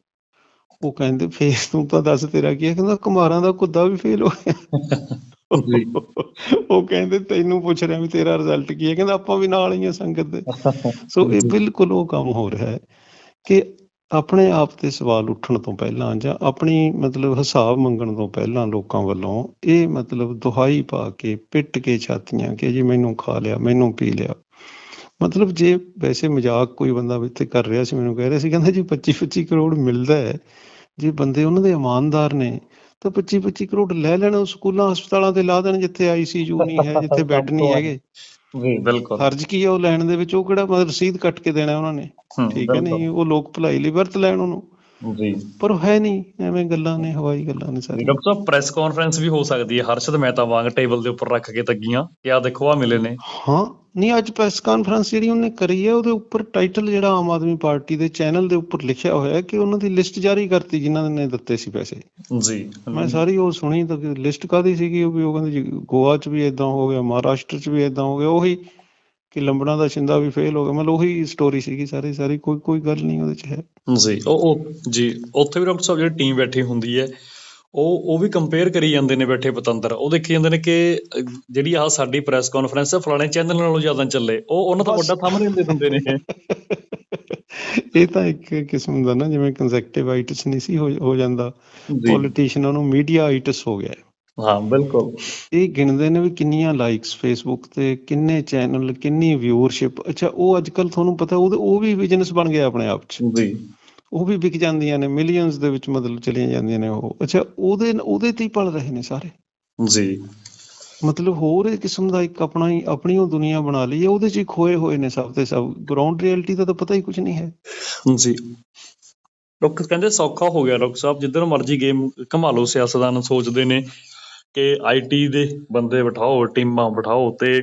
ਉਹ ਕਹਿੰਦੇ ਫੇਰ ਤੂੰ ਤਾਂ ਦੱਸ ਤੇਰਾ ਕੀ ਹੈ? ਕਹਿੰਦਾ ਕੁਮਾਰਾਂ ਦਾ ਕੁੱਦਾ ਵੀ ਫੇਲ ਹੋ। ਗਿਆ। <laughs> ਉਹ ਕਹਿੰਦੇ ਤੈਨੂੰ ਪੁੱਛ ਰਿਹਾ ਵੀ ਤੇਰਾ ਰਿਜ਼ਲਟ ਕੀ ਹੈ। ਕਹਿੰਦਾ ਆਪਾਂ ਵੀ ਨਾਲ ਹੀ ਆ ਸੰਗਤ ਦੇ। <laughs> ਸੋ ਇਹ। ਬਿਲਕੁਲ ਉਹ ਕੰਮ ਹੋ ਰਿਹਾ ਹੈ ਕਿ ਆਪਣੇ ਆਪ ਤੇ ਸਵਾਲ ਉੱਠਣ ਤੋਂ ਪਹਿਲਾਂ ਜਾਂ ਆਪਣੀ ਮਤਲਬ ਹਿਸਾਬ ਮੰਗਣ ਤੋਂ ਪਹਿਲਾਂ ਲੋਕਾਂ ਵੱਲੋਂ ਇਹ ਮਤਲਬ ਦੁਹਾਈ ਪਾ ਕੇ ਪਿੱਟ ਕੇ ਛਾਤੀਆਂ ਕਿ ਜੀ ਮੈਨੂੰ ਖਾ ਲਿਆ ਮੈਨੂੰ ਪੀ ਲਿਆ। ਮਤਲਬ ਜੇ ਵੈਸੇ ਮਜ਼ਾਕ ਕੋਈ ਬੰਦਾ ਇੱਥੇ ਕਰ ਰਿਹਾ ਸੀ ਮੈਨੂੰ ਕਹਿ ਰਿਹਾ ਸੀ ਕਹਿੰਦਾ ਜੀ 25 25 ਕਰੋੜ ਮਿਲਦਾ ਹੈ। ਜੇ ਬੰਦੇ ਉਹਨਾਂ ਦੇ ਇਮਾਨਦਾਰ ਨੇ ਤਾਂ 25 25 ਕਰੋੜ ਲੈ ਲੈਣ ਉਹ ਸਕੂਲਾਂ ਹਸਪਤਾਲਾਂ ਤੇ ਲਾ ਦੇਣ ਜਿੱਥੇ ਆਈਸੀਯੂ ਨਹੀਂ ਹੈ <laughs> ਜਿੱਥੇ ਬੈੱਡ ਨਹੀਂ ਹੈਗੇ। ਜੀ ਬਿਲਕੁਲ। ਹਰਜ ਕੀ ਹੈ ਉਹ ਲੈਣ ਦੇ ਵਿੱਚ? ਉਹ ਕਿਹੜਾ ਮਤਲਬ ਰਸੀਦ ਕੱਟ ਕੇ ਦੇਣਾ ਉਹਨਾਂ ਨੇ? ਠੀਕ ਹੈ ਨਹੀਂ? ਉਹ ਲੋਕ ਭਲਾਈ ਲਈ ਵਰਤ ਲੈਣ ਉਹਨੂੰ। ਜੀ। ਪਰ ਉਹ ਹੈ ਨਹੀਂ ਐਵੇਂ ਗੱਲਾਂ ਨੇ ਹਵਾਈ ਗੱਲਾਂ ਨੇ ਸਾਰੀਆਂ। ਡਾਕਟਰ ਸਾਹਿਬ ਪ੍ਰੈਸ ਕਾਨਫਰੰਸ ਵੀ ਹੋ ਸਕਦੀ ਹੈ। ਹਰਸ਼ਦ ਮਹਿਤਾ ਵਾਂਗ ਟੇਬਲ ਦੇ ਉੱਪਰ ਰੱਖ ਕੇ ਤੱਗੀਆਂ ਕਿ ਆ ਦੇਖੋ ਆ ਮਿਲੇ ਨੇ। ਹਾਂ ਨਹੀਂ ਅੱਜ ਪ੍ਰੈਸ ਕਾਨਫਰੰਸ ਜਿਹੜੀ ਉਹਨੇ ਕਰੀ ਹੈ ਉਹਦੇ ਉੱਪਰ ਟਾਈਟਲ ਜਿਹੜਾ ਆਮ ਆਦਮੀ ਪਾਰਟੀ ਦੇ ਚੈਨਲ ਦੇ ਉੱਪਰ ਲਿਖਿਆ ਹੋਇਆ ਹੈ ਕਿ ਉਹਨਾਂ ਦੀ ਲਿਸਟ ਜਾਰੀ ਕਰਤੀ ਜਿਨ੍ਹਾਂ ਨੇ ਦਿੱਤੇ ਸੀ ਪੈਸੇ। ਜੀ। ਮੈਂ ਸਾਰੀ ਉਹ ਸੁਣੀ ਤਾਂ ਲਿਸਟ ਕਾਦੀ ਸੀਗੀ ਉਹ ਵੀ ਉਹ ਕਹਿੰਦੇ ਗੋਆ 'ਚ ਵੀ ਇਦਾਂ ਹੋ ਗਿਆ ਮਹਾਰਾਸ਼ਟਰ 'ਚ ਵੀ ਇਦਾਂ ਹੋ ਗਿਆ ਉਹੀ ਕਿ ਲੰਬੜਾ ਦਾ ਛਿੰਦਾ ਵੀ ਫੇਲ ਹੋ ਗਿਆ। ਮਤਲਬ ਉਹੀ ਸਟੋਰੀ ਸੀਗੀ ਸਾਰੀ ਸਾਰੀ ਕੋਈ ਕੋਈ ਗੱਲ ਨਹੀਂ ਉਹਦੇ 'ਚ ਹੈ। ਜੀ ਉਹ ਉਹ ਜੀ ਉੱਥੇ ਵੀ ਡਾਕਟਰ ਸਾਹਿਬ ਜਿਹੜੀ ਟੀਮ ਬੈਠੀ ਹੁੰਦੀ ਹੈ ਉਹ ਉਹ ਵੀ ਕੰਪੇਅਰ ਕਰੀ ਜਾਂਦੇ ਨੇ ਬੈਠੇ ਪਤੰਦਰ। ਉਹ ਦੇਖੀ ਜਾਂਦੇ ਨੇ ਕਿ ਜਿਹੜੀ ਆਹ ਸਾਡੀ ਪ੍ਰੈਸ ਕਾਨਫਰੰਸ ਹੈ ਫਲਾਣੇ ਚੈਨਲ ਨਾਲੋਂ ਜ਼ਿਆਦਾ ਚੱਲੇ। ਉਹ ਉਹਨਾਂ ਤੋਂ। ਵੱਡਾ ਥੰਬਨੇਲ ਦੇ ਦਿੰਦੇ ਨੇ। ਇਹ ਤਾਂ ਇੱਕ ਕਿਸਮ ਦਾ ਨਾ ਜਿਵੇਂ ਕੰਜ਼ੈਕਟਿਵਾਈਟਸ ਨਹੀਂ ਸੀ ਹੋ ਜਾਂਦਾ। ਪੋਲੀਟੀਸ਼ੀਅਨਾਂ ਨੂੰ ਮੀਡੀਆਾਈਟਸ ਹੋ ਗਿਆ। ਹੈ। ਬਿਲਕੁਲ। ਇਹ ਗਿਣਦੇ ਨੇ ਵੀ ਕਿੰਨੀਆਂ ਲਾਈਕਸ ਫੇਸਬੁੱਕ ਤੇ ਕਿੰਨੇ ਚੈਨਲ ਕਿੰਨੀ ਵਿਊਅਰਸ਼ਿਪ ਅੱਛਾ ਉਹ ਅੱਜ ਕੱਲ ਤੁਹਾਨੂੰ ਪਤਾ ਉਹਦੇ ਉਹ ਵੀ ਬਿਜ਼ਨਸ ਬਣ ਗਿਆ ਆਪਣੇ ਆਪ 'ਚ। ਜੀ। ਉਹ ਵੀ ਵਿਕ ਜਾਂਦੀਆਂ ਨੇ ਮਿਲੀਅਨਸ ਦੇ ਵਿੱਚ ਮਤਲਬ ਚਲੀਆਂ ਜਾਂਦੀਆਂ ਨੇ ਉਹ। ਅੱਛਾ ਉਹਦੇ ਉਹਦੇ ਤੇ ਹੀ ਪਲ ਰਹੇ ਨੇ ਸਾਰੇ। ਜੀ। ਮਤਲਬ ਹੋਰ ਇਹ ਕਿਸਮ ਦਾ ਇੱਕ ਆਪਣਾ ਹੀ ਆਪਣੀ ਉਹ ਦੁਨੀਆ ਬਣਾ ਲਈ ਹੈ ਉਹਦੇ 'ਚ ਹੀ ਖੋਏ ਹੋਏ ਨੇ ਸਭ ਤੇ ਸਭ। ਗਰਾਊਂਡ ਰਿਐਲਿਟੀ ਦਾ ਤਾਂ ਪਤਾ ਹੀ ਕੁਝ ਨਹੀਂ ਹੈ। ਜੀ। ਡਾਕਟਰ ਕਹਿੰਦੇ ਸੌਖਾ ਹੋ ਗਿਆ ਡਾਕਟਰ ਸਾਹਿਬ ਜਿੱਧਰ ਮਰਜ਼ੀ ਗੇਮ ਘੁਮਾ ਲਓ ਸਿਆਸਤਦਾਨ ਸੋਚਦੇ ਨੇ। ਕਿ ਆਈਟੀ ਦੇ ਬੰਦੇ ਬਿਠਾਓ ਟੀਮਾਂ ਬਿਠਾਓ ਤੇ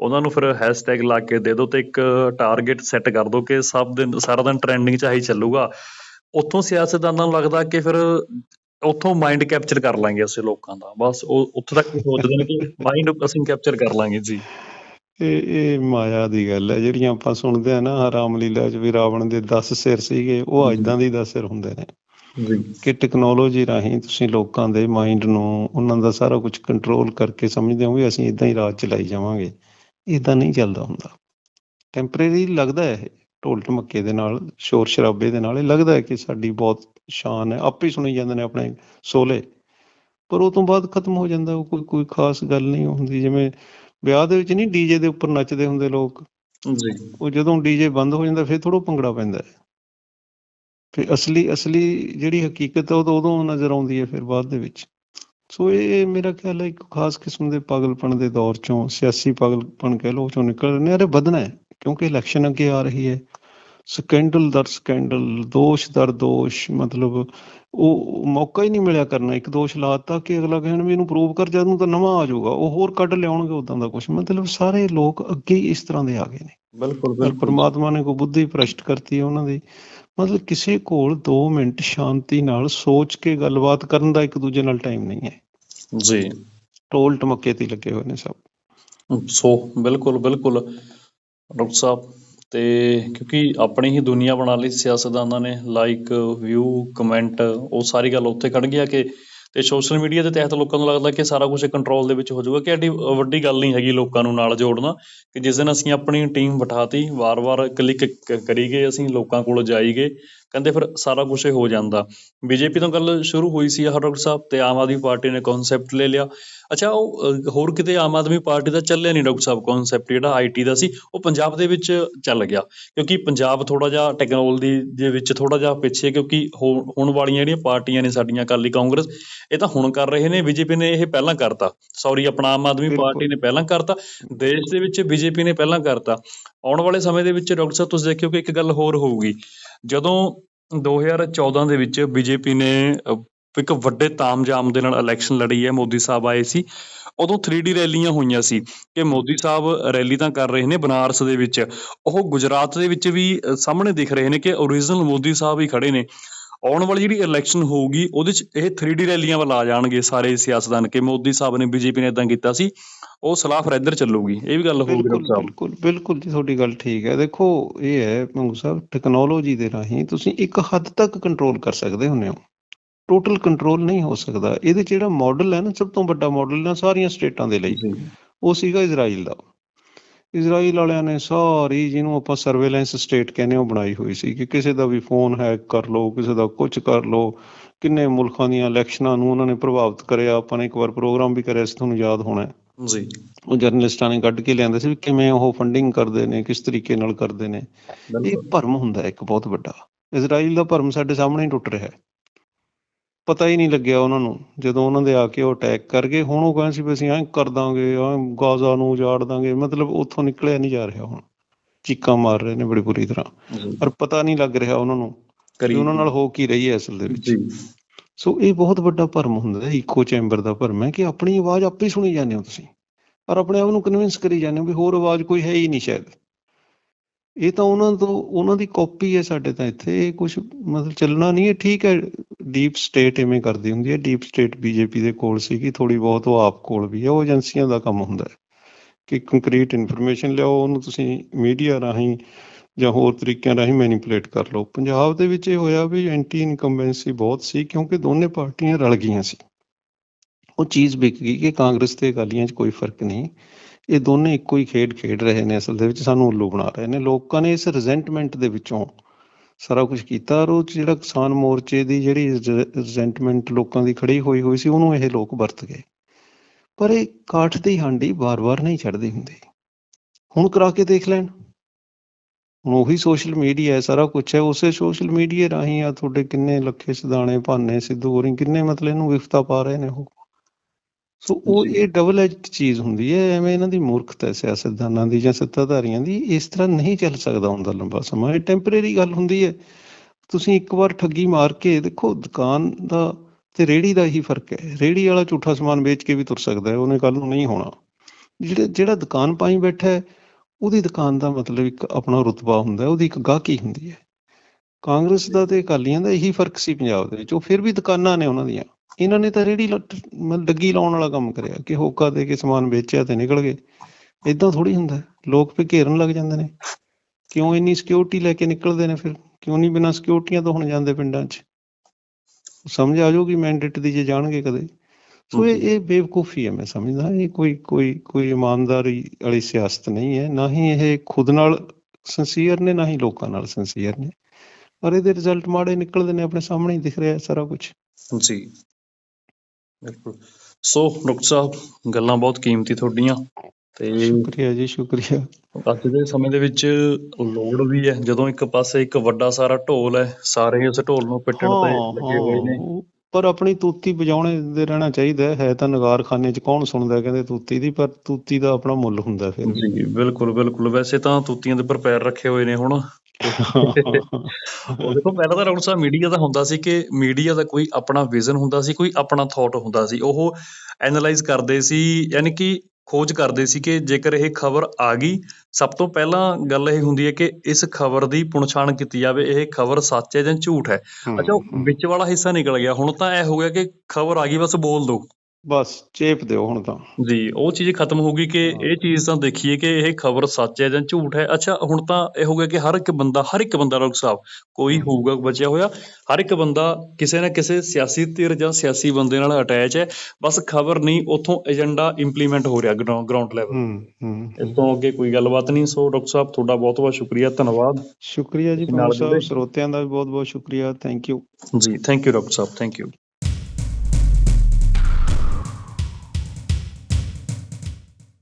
ਉਹਨਾਂ ਨੂੰ ਫਿਰ ਹੈਸ਼ਟੈਗ ਲਾ ਕੇ ਦੇ ਦਿਓ ਤੇ ਇੱਕ ਟਾਰਗੇਟ ਸੈੱਟ ਕਰ ਦਿਓ ਕਿ ਸਭ ਦਿਨ ਸਾਰਾ ਦਿਨ ਟ੍ਰੈਂਡਿੰਗ ਚ ਆਹੀ ਚੱਲੂਗਾ। ਉੱਥੋਂ ਸਿਆਸਤਦਾਨਾਂ ਨੂੰ ਲੱਗਦਾ ਕਿ ਫਿਰ ਉੱਥੋਂ ਮਾਈਂਡ ਕੈਪਚਰ ਕਰ ਲਾਂਗੇ ਅਸੀਂ ਲੋਕਾਂ ਦਾ। ਬਸ ਉਹ ਉੱਥੇ ਤੱਕ ਹੀ ਸੋਚਦੇ ਨੇ ਕਿ ਮਾਈਂਡ ਅਸੀਂ ਕੈਪਚਰ ਕਰ ਲਾਂਗੇ ਜੀ। ਇਹ ਇਹ ਮਾਇਆ ਦੀ ਗੱਲ ਹੈ। ਜਿਹੜੀਆਂ ਆਪਾਂ ਸੁਣਦੇ ਆ ਨਾ ਰਾਮਲੀਲਾ 'ਚ ਵੀ ਰਾਵਣ ਦੇ 10 ਸਿਰ ਸੀਗੇ ਉਹ ਇਦਾਂ ਦੇ 10 ਸਿਰ ਹੁੰਦੇ ਨੇ। ਕਿ ਟੈਕਨੋਲੋਜੀ ਰਾਹੀਂ ਤੁਸੀਂ ਲੋਕਾਂ ਦੇ ਮਾਈਂਡ ਨੂੰ ਉਹਨਾਂ ਦਾ ਸਾਰਾ ਕੁਝ ਕੰਟਰੋਲ ਕਰਕੇ ਸਮਝਦੇ ਹੋ ਵੀ ਅਸੀਂ ਇਦਾਂ ਹੀ ਰਾਜ ਚਲਾਈ ਜਾਵਾਂਗੇ। ਇਦਾਂ ਨਹੀਂ ਚੱਲਦਾ ਹੁੰਦਾ। ਟੈਂਪਰੇਰੀ ਲੱਗਦਾ ਹੈ ਇਹ ਢੋਲ ਢਮੱਕੇ ਦੇ ਨਾਲ ਸ਼ੋਰ ਸ਼ਰਾਬੇ ਦੇ ਨਾਲ। ਇਹ ਲੱਗਦਾ ਹੈ ਕਿ ਸਾਡੀ ਬਹੁਤ ਸ਼ਾਨ ਹੈ। ਆਪੇ ਹੀ ਸੁਣੀ ਜਾਂਦੇ ਨੇ ਆਪਣੇ ਸੋਲੇ। ਪਰ ਉਹ ਤੋਂ ਬਾਅਦ ਖਤਮ ਹੋ ਜਾਂਦਾ ਉਹ ਕੋਈ ਕੋਈ ਖਾਸ ਗੱਲ ਨਹੀਂ ਹੁੰਦੀ। ਜਿਵੇਂ ਵਿਆਹ ਦੇ ਵਿੱਚ ਨਹੀਂ ਡੀਜੇ ਦੇ ਉੱਪਰ ਨੱਚਦੇ ਹੁੰਦੇ ਲੋਕ। ਜੀ। ਉਹ ਜਦੋਂ ਡੀਜੇ ਬੰਦ ਹੋ ਜਾਂਦਾ ਫਿਰ ਥੋੜਾ ਭੰਗੜਾ ਪੈਂਦਾ ਹੈ। ਫਿਰ ਅਸਲੀ ਅਸਲੀ ਜਿਹੜੀ ਹਕੀਕਤ ਹੈ ਉਹ ਤਾਂ ਉਦੋਂ ਨਜ਼ਰ ਆਉਂਦੀ ਹੈ ਫਿਰ ਬਾਅਦ ਦੇ ਵਿੱਚ। ਸੋ ਇਹ ਮੇਰਾ ਖਿਆਲ ਹੈ ਇੱਕ ਖਾਸ ਕਿਸਮ ਦੇ ਪਾਗਲਪਣ ਦੇ ਦੌਰ ਚੋਂ ਸਿਆਸੀ ਪਾਗਲਪਣ ਕਹਿ ਉਹ ਚੋਂ ਨਿਕਲ ਰਹੇ ਨੇ। ਅਰੇ ਵਧਣਾ ਹੈ ਕਿਉਂਕਿ ਇਲੈਕਸ਼ਨ ਅੱਗੇ ਆ ਰਹੀ ਹੈ। ਸਕੈਂਡਲ ਦਰ ਸਕੈਂਡਲ ਦੋਸ਼ ਦਰ ਦੋਸ਼ ਮਤਲਬ ਉਹ ਮੌਕਾ ਹੀ ਨਹੀਂ ਮਿਲਿਆ ਕਰਨਾ। ਇੱਕ ਦੋਸ਼ ਲਾਤਾ ਕਿ ਅਗਲਾ ਕਹਿਣ ਵੀ ਇਹਨੂੰ ਪ੍ਰੂਵ ਕਰ ਜਦ ਨੂੰ ਤਾਂ ਨਵਾਂ ਆ ਜਾਊਗਾ। ਉਹ ਹੋਰ ਕੱਢ ਲਿਆਉਣਗੇ ਉਦਾਂ ਦਾ ਕੁਝ ਮਤਲਬ ਸਾਰੇ ਲੋਕ ਅੱਗੇ ਹੀ ਇਸ ਤਰ੍ਹਾਂ ਦੇ ਆ ਗਏ ਨੇ। ਬਿਲਕੁਲ ਪਰ ਪਰਮਾਤਮਾ ਨੇ ਕੋਈ ਬੁੱਧੀ ਭ੍ਰਸ਼ਟ ਕਰਤੀ ਹੈ ਉਹਨਾਂ ਦੀ। ਮਤਲਬ ਕਿਸੇ ਕੋਲ 2 ਮਿੰਟ ਸ਼ਾਂਤੀ ਨਾਲ ਸੋਚ ਕੇ ਗੱਲਬਾਤ ਕਰਨ ਦਾ ਇੱਕ ਦੂਜੇ ਨਾਲ ਟਾਈਮ ਨਹੀਂ ਹੈ। ਜੀ। ਟੋਲ ਟਮੱਕੇ ਤੇ ਲੱਗੇ ਹੋਏ ਨੇ ਸਭ। ਸੋ ਬਿਲਕੁਲ ਬਿਲਕੁਲ। ਡਾਕਟਰ ਸਾਹਿਬ ਤੇ ਕਿਉਂਕਿ ਆਪਣੀ ਹੀ ਦੁਨੀਆ ਬਣਾ ਲਈ ਸਿਆਸਤਦਾਨਾਂ ਨੇ ਲਾਈਕ ਵਿਊ ਕਮੈਂਟ ਉਹ ਸਾਰੀ ਗੱਲ ਉੱਥੇ ਖੜ ਗਿਆ ਕਿ ਤੇ ਸੋਸ਼ਲ ਮੀਡੀਆ ਦੇ ਤਹਿਤ ਲੋਕਾਂ ਨੂੰ ਲੱਗਦਾ ਕਿ ਸਾਰਾ ਕੁਝ ਕੰਟਰੋਲ ਦੇ ਵਿੱਚ ਹੋ ਜਾਊਗਾ ਕਿ ਐਡੀ ਵੱਡੀ ਗੱਲ ਨਹੀਂ ਹੈਗੀ ਲੋਕਾਂ ਨੂੰ ਨਾਲ ਜੋੜਨਾ, ਕਿ ਜਿਸ ਦਿਨ ਅਸੀਂ ਆਪਣੀ ਟੀਮ ਬਿਠਾਤੀ, ਵਾਰ-ਵਾਰ ਕਲਿੱਕ ਕਰੀ ਗਏ ਅਸੀਂ, ਲੋਕਾਂ ਕੋਲ ਜਾਈ ਗਏ ਕਹਿੰਦੇ ਫਿਰ ਸਾਰਾ ਕੁਝ ਹੋ ਜਾਂਦਾ। ਬੀਜੇਪੀ ਤੋਂ ਗੱਲ ਸ਼ੁਰੂ ਹੋਈ ਸੀ ਆਹ ਡਾਕਟਰ ਸਾਹਿਬ ਤੇ ਆਮ ਆਦਮੀ ਪਾਰਟੀ ਨੇ ਕਨਸੈਪਟ ਲੈ ਲਿਆ। ਅੱਛਾ ਉਹ ਹੋਰ ਕਿਤੇ ਆਮ ਆਦਮੀ ਪਾਰਟੀ ਦਾ ਚੱਲਿਆ ਨਹੀਂ ਡਾਕਟਰ ਸਾਹਿਬ ਕਨਸੈਪਟ ਜਿਹੜਾ ਆਈਟੀ ਦਾ ਸੀ ਉਹ ਪੰਜਾਬ ਦੇ ਵਿੱਚ ਚੱਲ ਗਿਆ। ਕਿਉਂਕਿ ਪੰਜਾਬ ਥੋੜਾ ਜਿਹਾ ਟੈਕਨੋਲੋਜੀ ਦੇ ਵਿੱਚ ਥੋੜਾ ਜਿਹਾ ਪਿੱਛੇ ਕਿਉਂਕਿ ਹੁਣ ਵਾਲੀਆਂ ਜਿਹੜੀਆਂ ਪਾਰਟੀਆਂ ਨੇ ਸਾਡੀਆਂ ਅਕਾਲੀ ਕਾਂਗਰਸ ਇਹ ਤਾਂ ਹੁਣ ਕਰ ਰਹੇ ਨੇ ਬੀਜੇਪੀ ਨੇ ਇਹ ਪਹਿਲਾਂ ਕਰਤਾ। ਸੌਰੀ ਆਪਣਾ ਆਮ ਆਦਮੀ। ਪਾਰਟੀ ਨੇ ਪਹਿਲਾਂ ਕਰਤਾ ਦੇਸ਼ ਦੇ ਵਿੱਚ ਬੀਜੇਪੀ ਨੇ ਪਹਿਲਾਂ ਕਰਤਾ। ਆਉਣ ਵਾਲੇ ਸਮੇਂ ਦੇ ਵਿੱਚ ਡਾਕਟਰ ਸਾਹਿਬ ਤੁਸੀਂ ਦੇਖਿਓ ਕਿ ਇੱਕ ਗੱਲ ਹੋਰ ਹੋਊਗੀ। ਜਦੋਂ 2014 ਦੇ ਵਿੱਚ ਬੀਜੇਪੀ ਨੇ ਇੱਕ ਵੱਡੇ ਤਾਮਝਾਮ ਦੇ ਨਾਲ ਇਲੈਕਸ਼ਨ ਲੜੀ ਹੈ, ਮੋਦੀ ਸਾਹਿਬ ਆਏ ਸੀ, ਉਦੋਂ 3D ਰੈਲੀਆਂ ਹੋਈਆਂ ਸੀ ਕਿ ਮੋਦੀ ਸਾਹਿਬ ਰੈਲੀ ਤਾਂ ਕਰ ਰਹੇ ਨੇ ਬਨਾਰਸ ਦੇ ਵਿੱਚ, ਉਹ ਗੁਜਰਾਤ ਦੇ ਵਿੱਚ ਵੀ ਸਾਹਮਣੇ ਦਿਖ ਰਹੇ ਨੇ ਕਿ ਓਰੀਜਨਲ ਮੋਦੀ ਸਾਹਿਬ ਹੀ ਖੜੇ ਨੇ। ਆਉਣ ਵਾਲੀ ਜਿਹੜੀ ਇਲੈਕਸ਼ਨ ਹੋਊਗੀ ਉਹਦੇ 'ਚ ਇਹ 3D ਰੈਲੀਆਂ ਵੱਲ ਆ ਜਾਣਗੇ ਸਾਰੇ ਸਿਆਸਤਦਾਨ ਕਿ ਮੋਦੀ ਸਾਹਿਬ ਨੇ ਬੀਜੇਪੀ ਨੇ ਇਦਾਂ ਕੀਤਾ ਸੀ ਉਹ ਸਲਾਹ ਫਿਰ ਇੱਧਰ ਚੱਲੂਗੀ ਇਹ ਵੀ ਗੱਲ ਹੋਊਗੀ। ਸਾਹਿਬ ਬਿਲਕੁਲ ਬਿਲਕੁਲ ਜੀ ਤੁਹਾਡੀ ਗੱਲ ਠੀਕ ਹੈ। ਦੇਖੋ ਇਹ ਹੈ ਮੰਗੂ ਸਾਹਿਬ ਟੈਕਨੋਲੋਜੀ ਦੇ ਰਾਹੀਂ ਤੁਸੀਂ ਇੱਕ ਹੱਦ ਤੱਕ ਕੰਟਰੋਲ ਕਰ ਸਕਦੇ ਹੁੰਦੇ ਹੋ। ਟੋਟਲ ਕੰਟਰੋਲ ਨਹੀਂ ਹੋ ਸਕਦਾ। ਇਹਦੇ 'ਚ ਜਿਹੜਾ ਮਾਡਲ ਹੈ ਨਾ ਸਭ ਤੋਂ ਵੱਡਾ ਮਾਡਲ ਨਾ ਸਾਰੀਆਂ ਸਟੇਟਾਂ ਦੇ ਲਈ। ਉਹ ਸੀਗਾ ਇਜ਼ਰਾਈਲ ਦਾ। ਇਜ਼ਰਾਈਲ ਵਾਲਿਆਂ ਨੇ ਸਾਰੀ ਜਿਹਨੂੰ ਆਪਾਂ ਸਰਵੇਲੈਂਸ ਸਟੇਟ ਕਹਿੰਦੇ ਉਹ ਬਣਾਈ ਹੋਈ ਸੀ ਕਿ ਕਿਸੇ ਦਾ ਵੀ ਫੋਨ ਹੈਕ ਕਰ ਲਓ ਕਿਸੇ ਦਾ ਕੁਝ ਕਰ ਲਓ ਕਿੰਨੇ ਮੁਲਕਾਂ ਦੀਆਂ ਇਲੈਕਸ਼ਨਾਂ ਨੂੰ ਉਹਨਾਂ ਨੇ ਪ੍ਰਭਾਵਿਤ ਕਰਿਆ ਆਪਾਂ ਨੇ ਇੱਕ ਵਾਰ ਪ੍ਰੋਗਰਾਮ ਵੀ ਕਰਿਆ ਸੀ ਤੁਹਾਨੂੰ ਯਾਦ ਹੋਣਾ। ਜੀ। ਉਹ ਜਰਨਲਿਸਟਾਂ ਨੇ ਕੱਢ ਕੇ ਲਿਆਂਦੇ ਸੀ ਵੀ ਕਿਵੇਂ ਉਹ ਫੰਡਿੰਗ ਕਰਦੇ ਨੇ ਕਿਸ ਤਰੀਕੇ ਨਾਲ ਕਰਦੇ ਨੇ। ਇਹ ਭਰਮ ਹੁੰਦਾ ਇੱਕ ਬਹੁਤ ਵੱਡਾ। ਇਜ਼ਰਾਈਲ ਦਾ ਭਰਮ ਸਾਡੇ ਸਾਹਮਣੇ ਹੀ ਟੁੱਟ ਰਿਹਾ ਹੈ। ਪਤਾ ਹੀ ਨਹੀਂ ਲੱਗਿਆ ਉਹਨਾਂ ਨੂੰ। ਜਦੋਂ ਉਹਨਾਂ ਦੇ ਆ ਕੇ ਉਹ ਅਟੈਕ ਕਰ ਗਏ ਹੁਣ ਉਹ ਕਹਿੰਦੇ ਸੀ ਵੀ ਅਸੀਂ ਐਂ ਕਰ ਦਾਂਗੇ ਐਂ ਗਾਜ਼ਾ ਨੂੰ ਉਜਾੜ ਦਾਂਗੇ। ਮਤਲਬ ਉੱਥੋਂ ਨਿਕਲਿਆ ਨਹੀਂ ਜਾ ਰਿਹਾ ਹੁਣ। ਚੀਕਾਂ ਮਾਰ ਰਹੇ ਨੇ ਬੜੀ ਬੁਰੀ ਤਰ੍ਹਾਂ। ਪਰ ਪਤਾ ਨਹੀਂ ਲੱਗ ਰਿਹਾ ਉਹਨਾਂ ਨੂੰ ਕਿ ਉਹਨਾਂ ਨਾਲ ਹੋ ਕੀ ਰਹੀ ਹੈ ਅਸਲ ਦੇ ਵਿੱਚ। ਸੋ ਇਹ ਬਹੁਤ ਵੱਡਾ ਭਰਮ ਹੁੰਦਾ ਹੈ ਇਕੋ ਚੈਂਬਰ ਦਾ ਭਰਮ ਹੈ ਕਿ ਆਪਣੀ ਆਵਾਜ਼ ਆਪੇ ਸੁਣੀ ਜਾਂਦੇ ਹੋ ਤੁਸੀਂ। ਪਰ ਆਪਣੇ ਆਪ ਨੂੰ ਕਨਵਿੰਸ ਕਰੀ ਜਾਂਦੇ ਹੋ ਵੀ ਹੋਰ ਆਵਾਜ਼ ਕੋਈ ਹੈ ਹੀ ਨਹੀਂ ਸ਼ਾਇਦ। ਇਹ ਤਾਂ ਉਹਨਾਂ ਤੋਂ, ਉਹਨਾਂ ਦੀ ਕਾਪੀ ਹੈ ਸਾਡੇ ਤਾਂ ਇੱਥੇ, ਇਹ ਕੁਝ ਮਤਲਬ ਚੱਲਣਾ ਨਹੀਂ ਹੈ। ਠੀਕ ਹੈ ਡੀਪ ਸਟੇਟ ਐਵੇਂ ਕਰਦੀ ਹੁੰਦੀ ਹੈ। ਡੀਪ ਸਟੇਟ ਬੀਜੇਪੀ ਦੇ ਕੋਲ ਸੀਗੀ ਥੋੜੀ ਬਹੁਤ ਉਹ ਆਪ ਕੋਲ ਵੀ ਹੈ। ਉਹ ਏਜੰਸੀਆਂ ਦਾ ਕੰਮ ਹੁੰਦਾ ਹੈ ਕਿ ਕੰਕਰੀਟ ਇਨਫੋਰਮੇਸ਼ਨ ਲਿਆਓ, ਉਹਨੂੰ ਤੁਸੀਂ ਮੀਡੀਆ ਰਾਹੀਂ ਜਾਂ ਹੋਰ ਤਰੀਕਿਆਂ ਰਾਹੀਂ ਮੈਨੀਪੂਲੇਟ ਕਰ ਲਓ। ਪੰਜਾਬ ਦੇ ਵਿੱਚ ਇਹ ਹੋਇਆ ਵੀ ਐਂਟੀ ਇਨਕੰਬੈਂਸੀ ਬਹੁਤ ਸੀ, ਕਿਉਂਕਿ ਦੋਨੇ ਪਾਰਟੀਆਂ ਰਲ ਗਈਆਂ ਸੀ। ਉਹ ਚੀਜ਼ ਵਿਕ ਗਈ ਕਿ ਕਾਂਗਰਸ ਤੇ ਅਕਾਲੀਆਂ 'ਚ ਕੋਈ ਫ਼ਰਕ ਨਹੀਂ। ਇਹ ਦੋਨੇ ਇੱਕੋ ਹੀ ਖੇਡ ਖੇਡ ਰਹੇ ਨੇ ਅਸਲ ਦੇ ਵਿੱਚ ਸਾਨੂੰ ਉੱਲੂ ਬਣਾ ਰਹੇ ਨੇ। ਲੋਕਾਂ ਨੇ ਇਸ ਰਿਜ਼ੈਂਟਮੈਂਟ ਦੇ ਵਿੱਚੋਂ ਸਾਰਾ ਕੁਝ ਕੀਤਾ ਔਰ ਉਹ ਜਿਹੜਾ ਕਿਸਾਨ ਮੋਰਚੇ ਦੀ ਜਿਹੜੀ ਰਿਜ਼ੈਂਟਮੈਂਟ ਲੋਕਾਂ ਦੀ ਖੜੀ ਹੋਈ ਹੋਈ ਸੀ, ਉਹਨੂੰ ਇਹ ਲੋਕ ਵਰਤ ਗਏ। ਪਰ ਇਹ ਕਾਠ ਦੀ ਹਾਂਡੀ ਵਾਰ-ਵਾਰ ਨਹੀਂ ਛੱਡਦੀ ਹੁੰਦੀ। ਹੁਣ ਕਰਾ ਕੇ ਦੇਖ ਲੈਣ। ਹੁਣ ਉਹੀ ਸੋਸ਼ਲ ਮੀਡੀਆ ਹੈ, ਸਾਰਾ ਕੁਝ ਹੈ। ਉਸੇ ਸੋਸ਼ਲ ਮੀਡੀਆ ਰਾਹੀਂ ਆ ਤੁਹਾਡੇ ਕਿੰਨੇ ਲੱਖੇ ਸਿਧਾਣੇ, ਭਾਨੇ, ਸਿੱਧੂ ਹੋਰੀ, ਕਿੰਨੇ ਮਤਲਬ ਇਹਨੂੰ ਵਿਫਤਾ ਪਾ ਰਹੇ ਨੇ ਉਹ। ਸੋ ਉਹ। ਇਹ ਡਬਲ ਐਜਡ ਚੀਜ਼ ਹੁੰਦੀ ਹੈ ਐਵੇਂ ਇਹਨਾਂ ਦੀ ਮੂਰਖਤਾ ਹੈ ਸਿਆਸਤਦਾਨਾਂ ਦੀ ਜਾਂ ਸੱਤਾਧਾਰੀਆਂ ਦੀ ਇਸ ਤਰ੍ਹਾਂ ਨਹੀਂ ਚੱਲ ਸਕਦਾ ਹੁੰਦਾ ਲੰਬਾ ਸਮਾਂ। ਇਹ ਟੈਂਪਰੇਰੀ ਗੱਲ ਹੁੰਦੀ ਹੈ। ਤੁਸੀਂ ਇੱਕ ਵਾਰ ਠੱਗੀ ਮਾਰ ਕੇ ਦੇਖੋ ਦੁਕਾਨ ਦਾ ਤੇ ਰੇੜੀ ਦਾ ਹੀ ਫ਼ਰਕ ਹੈ। ਰੇੜੀ ਵਾਲਾ ਝੂਠਾ ਸਮਾਨ ਵੇਚ ਕੇ ਵੀ ਤੁਰ ਸਕਦਾ ਹੈ ਉਹਨੇ ਕੱਲ ਨੂੰ ਨਹੀਂ ਹੋਣਾ। ਜਿਹੜਾ ਜਿਹੜਾ ਦੁਕਾਨ ਪਾਈ ਬੈਠਾ ਹੈ ਉਹਦੀ ਦੁਕਾਨ ਦਾ ਮਤਲਬ ਇੱਕ ਆਪਣਾ ਰੁਤਬਾ ਹੁੰਦਾ ਹੈ ਉਹਦੀ ਇੱਕ ਗਾਹਕੀ ਹੁੰਦੀ ਹੈ। ਕਾਂਗਰਸ ਦਾ ਤੇ ਅਕਾਲੀਆਂ ਦਾ ਇਹੀ ਫ਼ਰਕ ਸੀ ਪੰਜਾਬ ਦੇ ਵਿੱਚ ਉਹ ਫਿਰ ਵੀ ਦੁਕਾਨਾਂ ਨੇ ਉਹਨਾਂ ਦੀਆਂ। ਇਹਨਾਂ ਨੇ ਤਾਂ ਰੇੜੀ ਡੱਗੀ ਲਾਉਣ ਵਾਲਾ ਕੰਮ ਕਰਿਆ ਕਿ ਹੋਕਾ ਦੇ ਕੇ ਸਮਾਨ ਵੇਚਿਆ ਤੇ ਨਿਕਲ ਗਏ। ਇਦਾਂ ਥੋੜੀ ਹੁੰਦਾ। ਲੋਕ ਫੇ ਘੇਰਨ ਲੱਗ ਜਾਂਦੇ ਨੇ। ਕਿਉਂ ਇੰਨੀ ਸਿਕਿਉਰਿਟੀ ਲੈ ਕੇ ਨਿਕਲਦੇ ਨੇ ਫਿਰ? ਕਿਉਂ ਨਹੀਂ ਬਿਨਾਂ ਸਿਕਿਉਰਿਟੀਆਂ ਤੋਂ ਹੁਣ ਜਾਂਦੇ ਪਿੰਡਾਂ 'ਚ? ਸਮਝ ਆ ਜਾਊਗੀ ਮੈਂਡੇਟ ਦੀ ਜੇ ਜਾਣਗੇ ਕਦੇ। ਸੋ ਇਹ ਇਹ ਬੇਵਕੂਫੀ ਹੈ ਮੈਂ ਸਮਝਦਾ। ਇਹ ਕੋਈ ਕੋਈ ਕੋਈ ਇਮਾਨਦਾਰੀ ਵਾਲੀ ਸਿਆਸਤ ਨਹੀਂ ਹੈ। ਨਾ ਹੀ ਇਹ ਖੁਦ ਨਾਲ ਸਿੰਸੀਅਰ ਨੇ ਨਾ ਹੀ ਲੋਕਾਂ ਨਾਲ ਸਿੰਸੀਅਰ ਨੇ। ਪਰ ਇਹਦੇ ਰਿਜ਼ਲਟ ਮਾੜੇ ਨਿਕਲਦੇ ਨੇ ਆਪਣੇ ਸਾਹਮਣੇ ਹੀ ਦਿਖ ਰਿਹਾ ਸਾਰਾ ਕੁਝ ਜੀ। ਬਿਲਕੁਲ। ਸੋ ਡਾਕਟਰ ਸਾਹਿਬ ਗੱਲਾਂ ਬਹੁਤ ਕੀਮਤੀ ਤੁਹਾਡੀਆਂ ਤੇ ਸ਼ੁਕਰੀਆ ਜੀ ਸ਼ੁਕਰੀਆ। ਅੱਜ ਦੇ ਸਮੇਂ ਦੇ ਵਿੱਚ ਲੋੜ ਵੀ ਹੈ। ਜਦੋਂ ਇੱਕ ਪਾਸੇ ਇੱਕ ਵੱਡਾ ਸਾਰਾ ਢੋਲ ਹੈ ਸਾਰੇ ਉਸ ਢੋਲ ਨੂੰ ਪਿੱਟਣ ਤੇ ਲੱਗੇ ਹੋਏ ਨੇ। ਪਰ ਆਪਣੀ ਤੂਤੀ ਵਜਾਉਣੇ ਦੇ ਰਹਿਣਾ ਚਾਹੀਦਾ ਹੈ। ਤਾਂ ਨਗਾਰਖਾਨੇ 'ਚ ਕੌਣ ਸੁਣਦਾ ਕਹਿੰਦੇ ਤੂਤੀ ਦੀ ਪਰ ਤੂਤੀ ਦਾ ਆਪਣਾ ਮੁੱਲ ਹੁੰਦਾ ਫਿਰ। ਜੀ ਬਿਲਕੁਲ ਬਿਲਕੁਲ। ਵੈਸੇ ਤਾਂ ਤੂਤੀਆਂ ਦੇ ਉੱਪਰ ਪੈਰ ਰੱਖੇ ਹੋਏ ਨੇ ਹੁਣ। ਉਹ ਦੇਖੋ ਪਹਿਲਾਂ ਤਾਂ ਸਾਹਿਬ ਮੀਡੀਆ ਦਾ ਹੁੰਦਾ ਸੀ ਕਿ ਮੀਡੀਆ ਦਾ ਕੋਈ ਆਪਣਾ ਵਿਜ਼ਨ ਹੁੰਦਾ ਸੀ ਕੋਈ ਆਪਣਾ ਥਾਟ ਹੁੰਦਾ ਸੀ। ਉਹ ਐਨਾਲਾਈਜ਼ ਕਰਦੇ ਸੀ ਯਾਨੀ ਕਿ ਖੋਜ ਕਰਦੇ ਸੀ ਕਿ ਜੇਕਰ ਇਹ ਖਬਰ ਆ ਗਈ ਸਭ ਤੋਂ ਪਹਿਲਾਂ ਗੱਲ ਇਹ ਹੁੰਦੀ ਹੈ ਕਿ ਇਸ ਖਬਰ ਦੀ ਪੁਣਛਾਣ ਕੀਤੀ ਜਾਵੇ ਇਹ ਖਬਰ ਸੱਚ ਹੈ ਜਾਂ ਝੂਠ ਹੈ। ਅੱਛਾ ਵਿੱਚ ਵਾਲਾ ਹਿੱਸਾ ਨਿਕਲ ਗਿਆ। ਹੁਣ ਤਾਂ ਇਹ ਹੋ ਗਿਆ ਕਿ ਖਬਰ ਆ ਗਈ ਬਸ ਬੋਲ ਦਿਓ ਬਸ ਚੇਪ ਦਿਓ ਹੁਣ ਤਾਂ। ਜੀ ਉਹ ਚੀਜ਼ ਖਤਮ ਹੋ ਗਈ ਕਿ ਇਹ ਚੀਜ਼ ਤਾਂ ਦੇਖੀਏ ਕਿ ਇਹ ਖਬਰ ਸੱਚ ਹੈ ਜਾਂ ਝੂਠ ਹੈ। ਅੱਛਾ ਹੁਣ ਤਾਂ ਇਹ ਹੋ ਗਿਆ ਕਿ ਹਰ ਇੱਕ ਬੰਦਾ ਹਰ ਇੱਕ ਬੰਦਾ ਡਾਕਟਰ ਸਾਹਿਬ ਕੋਈ ਹੋਊਗਾ ਬਚਿਆ ਹੋਇਆ। ਹਰ ਇੱਕ ਬੰਦਾ ਕਿਸੇ ਨਾ ਕਿਸੇ ਸਿਆਸੀ ਧਿਰ ਜਾਂ ਸਿਆਸੀ ਬੰਦੇ ਨਾਲ ਅਟੈਚ ਹੈ। ਬਸ ਖਬਰ ਨਹੀਂ ਉਥੋਂ ਏਜੰਡਾ ਇੰਪਲੀਮੈਂਟ ਹੋ ਰਿਹਾ ਗਰਾਊਂਡ ਲੈਵਲ ਇਸ ਤੋਂ ਅੱਗੇ ਕੋਈ ਗੱਲਬਾਤ ਨਹੀਂ। ਸੋ ਡਾਕਟਰ ਸਾਹਿਬ ਤੁਹਾਡਾ ਬਹੁਤ ਬਹੁਤ ਸ਼ੁਕਰੀਆ। ਧੰਨਵਾਦ। ਸ਼ੁਕਰੀਆ ਜੀ ਜੁੜੇ। ਸਰੋਤਿਆਂ ਦਾ ਵੀ ਬਹੁਤ ਬਹੁਤ ਸ਼ੁਕਰੀਆ। ਥੈਂਕ ਯੂ ਜੀ thank you doctor Sahib. Thank you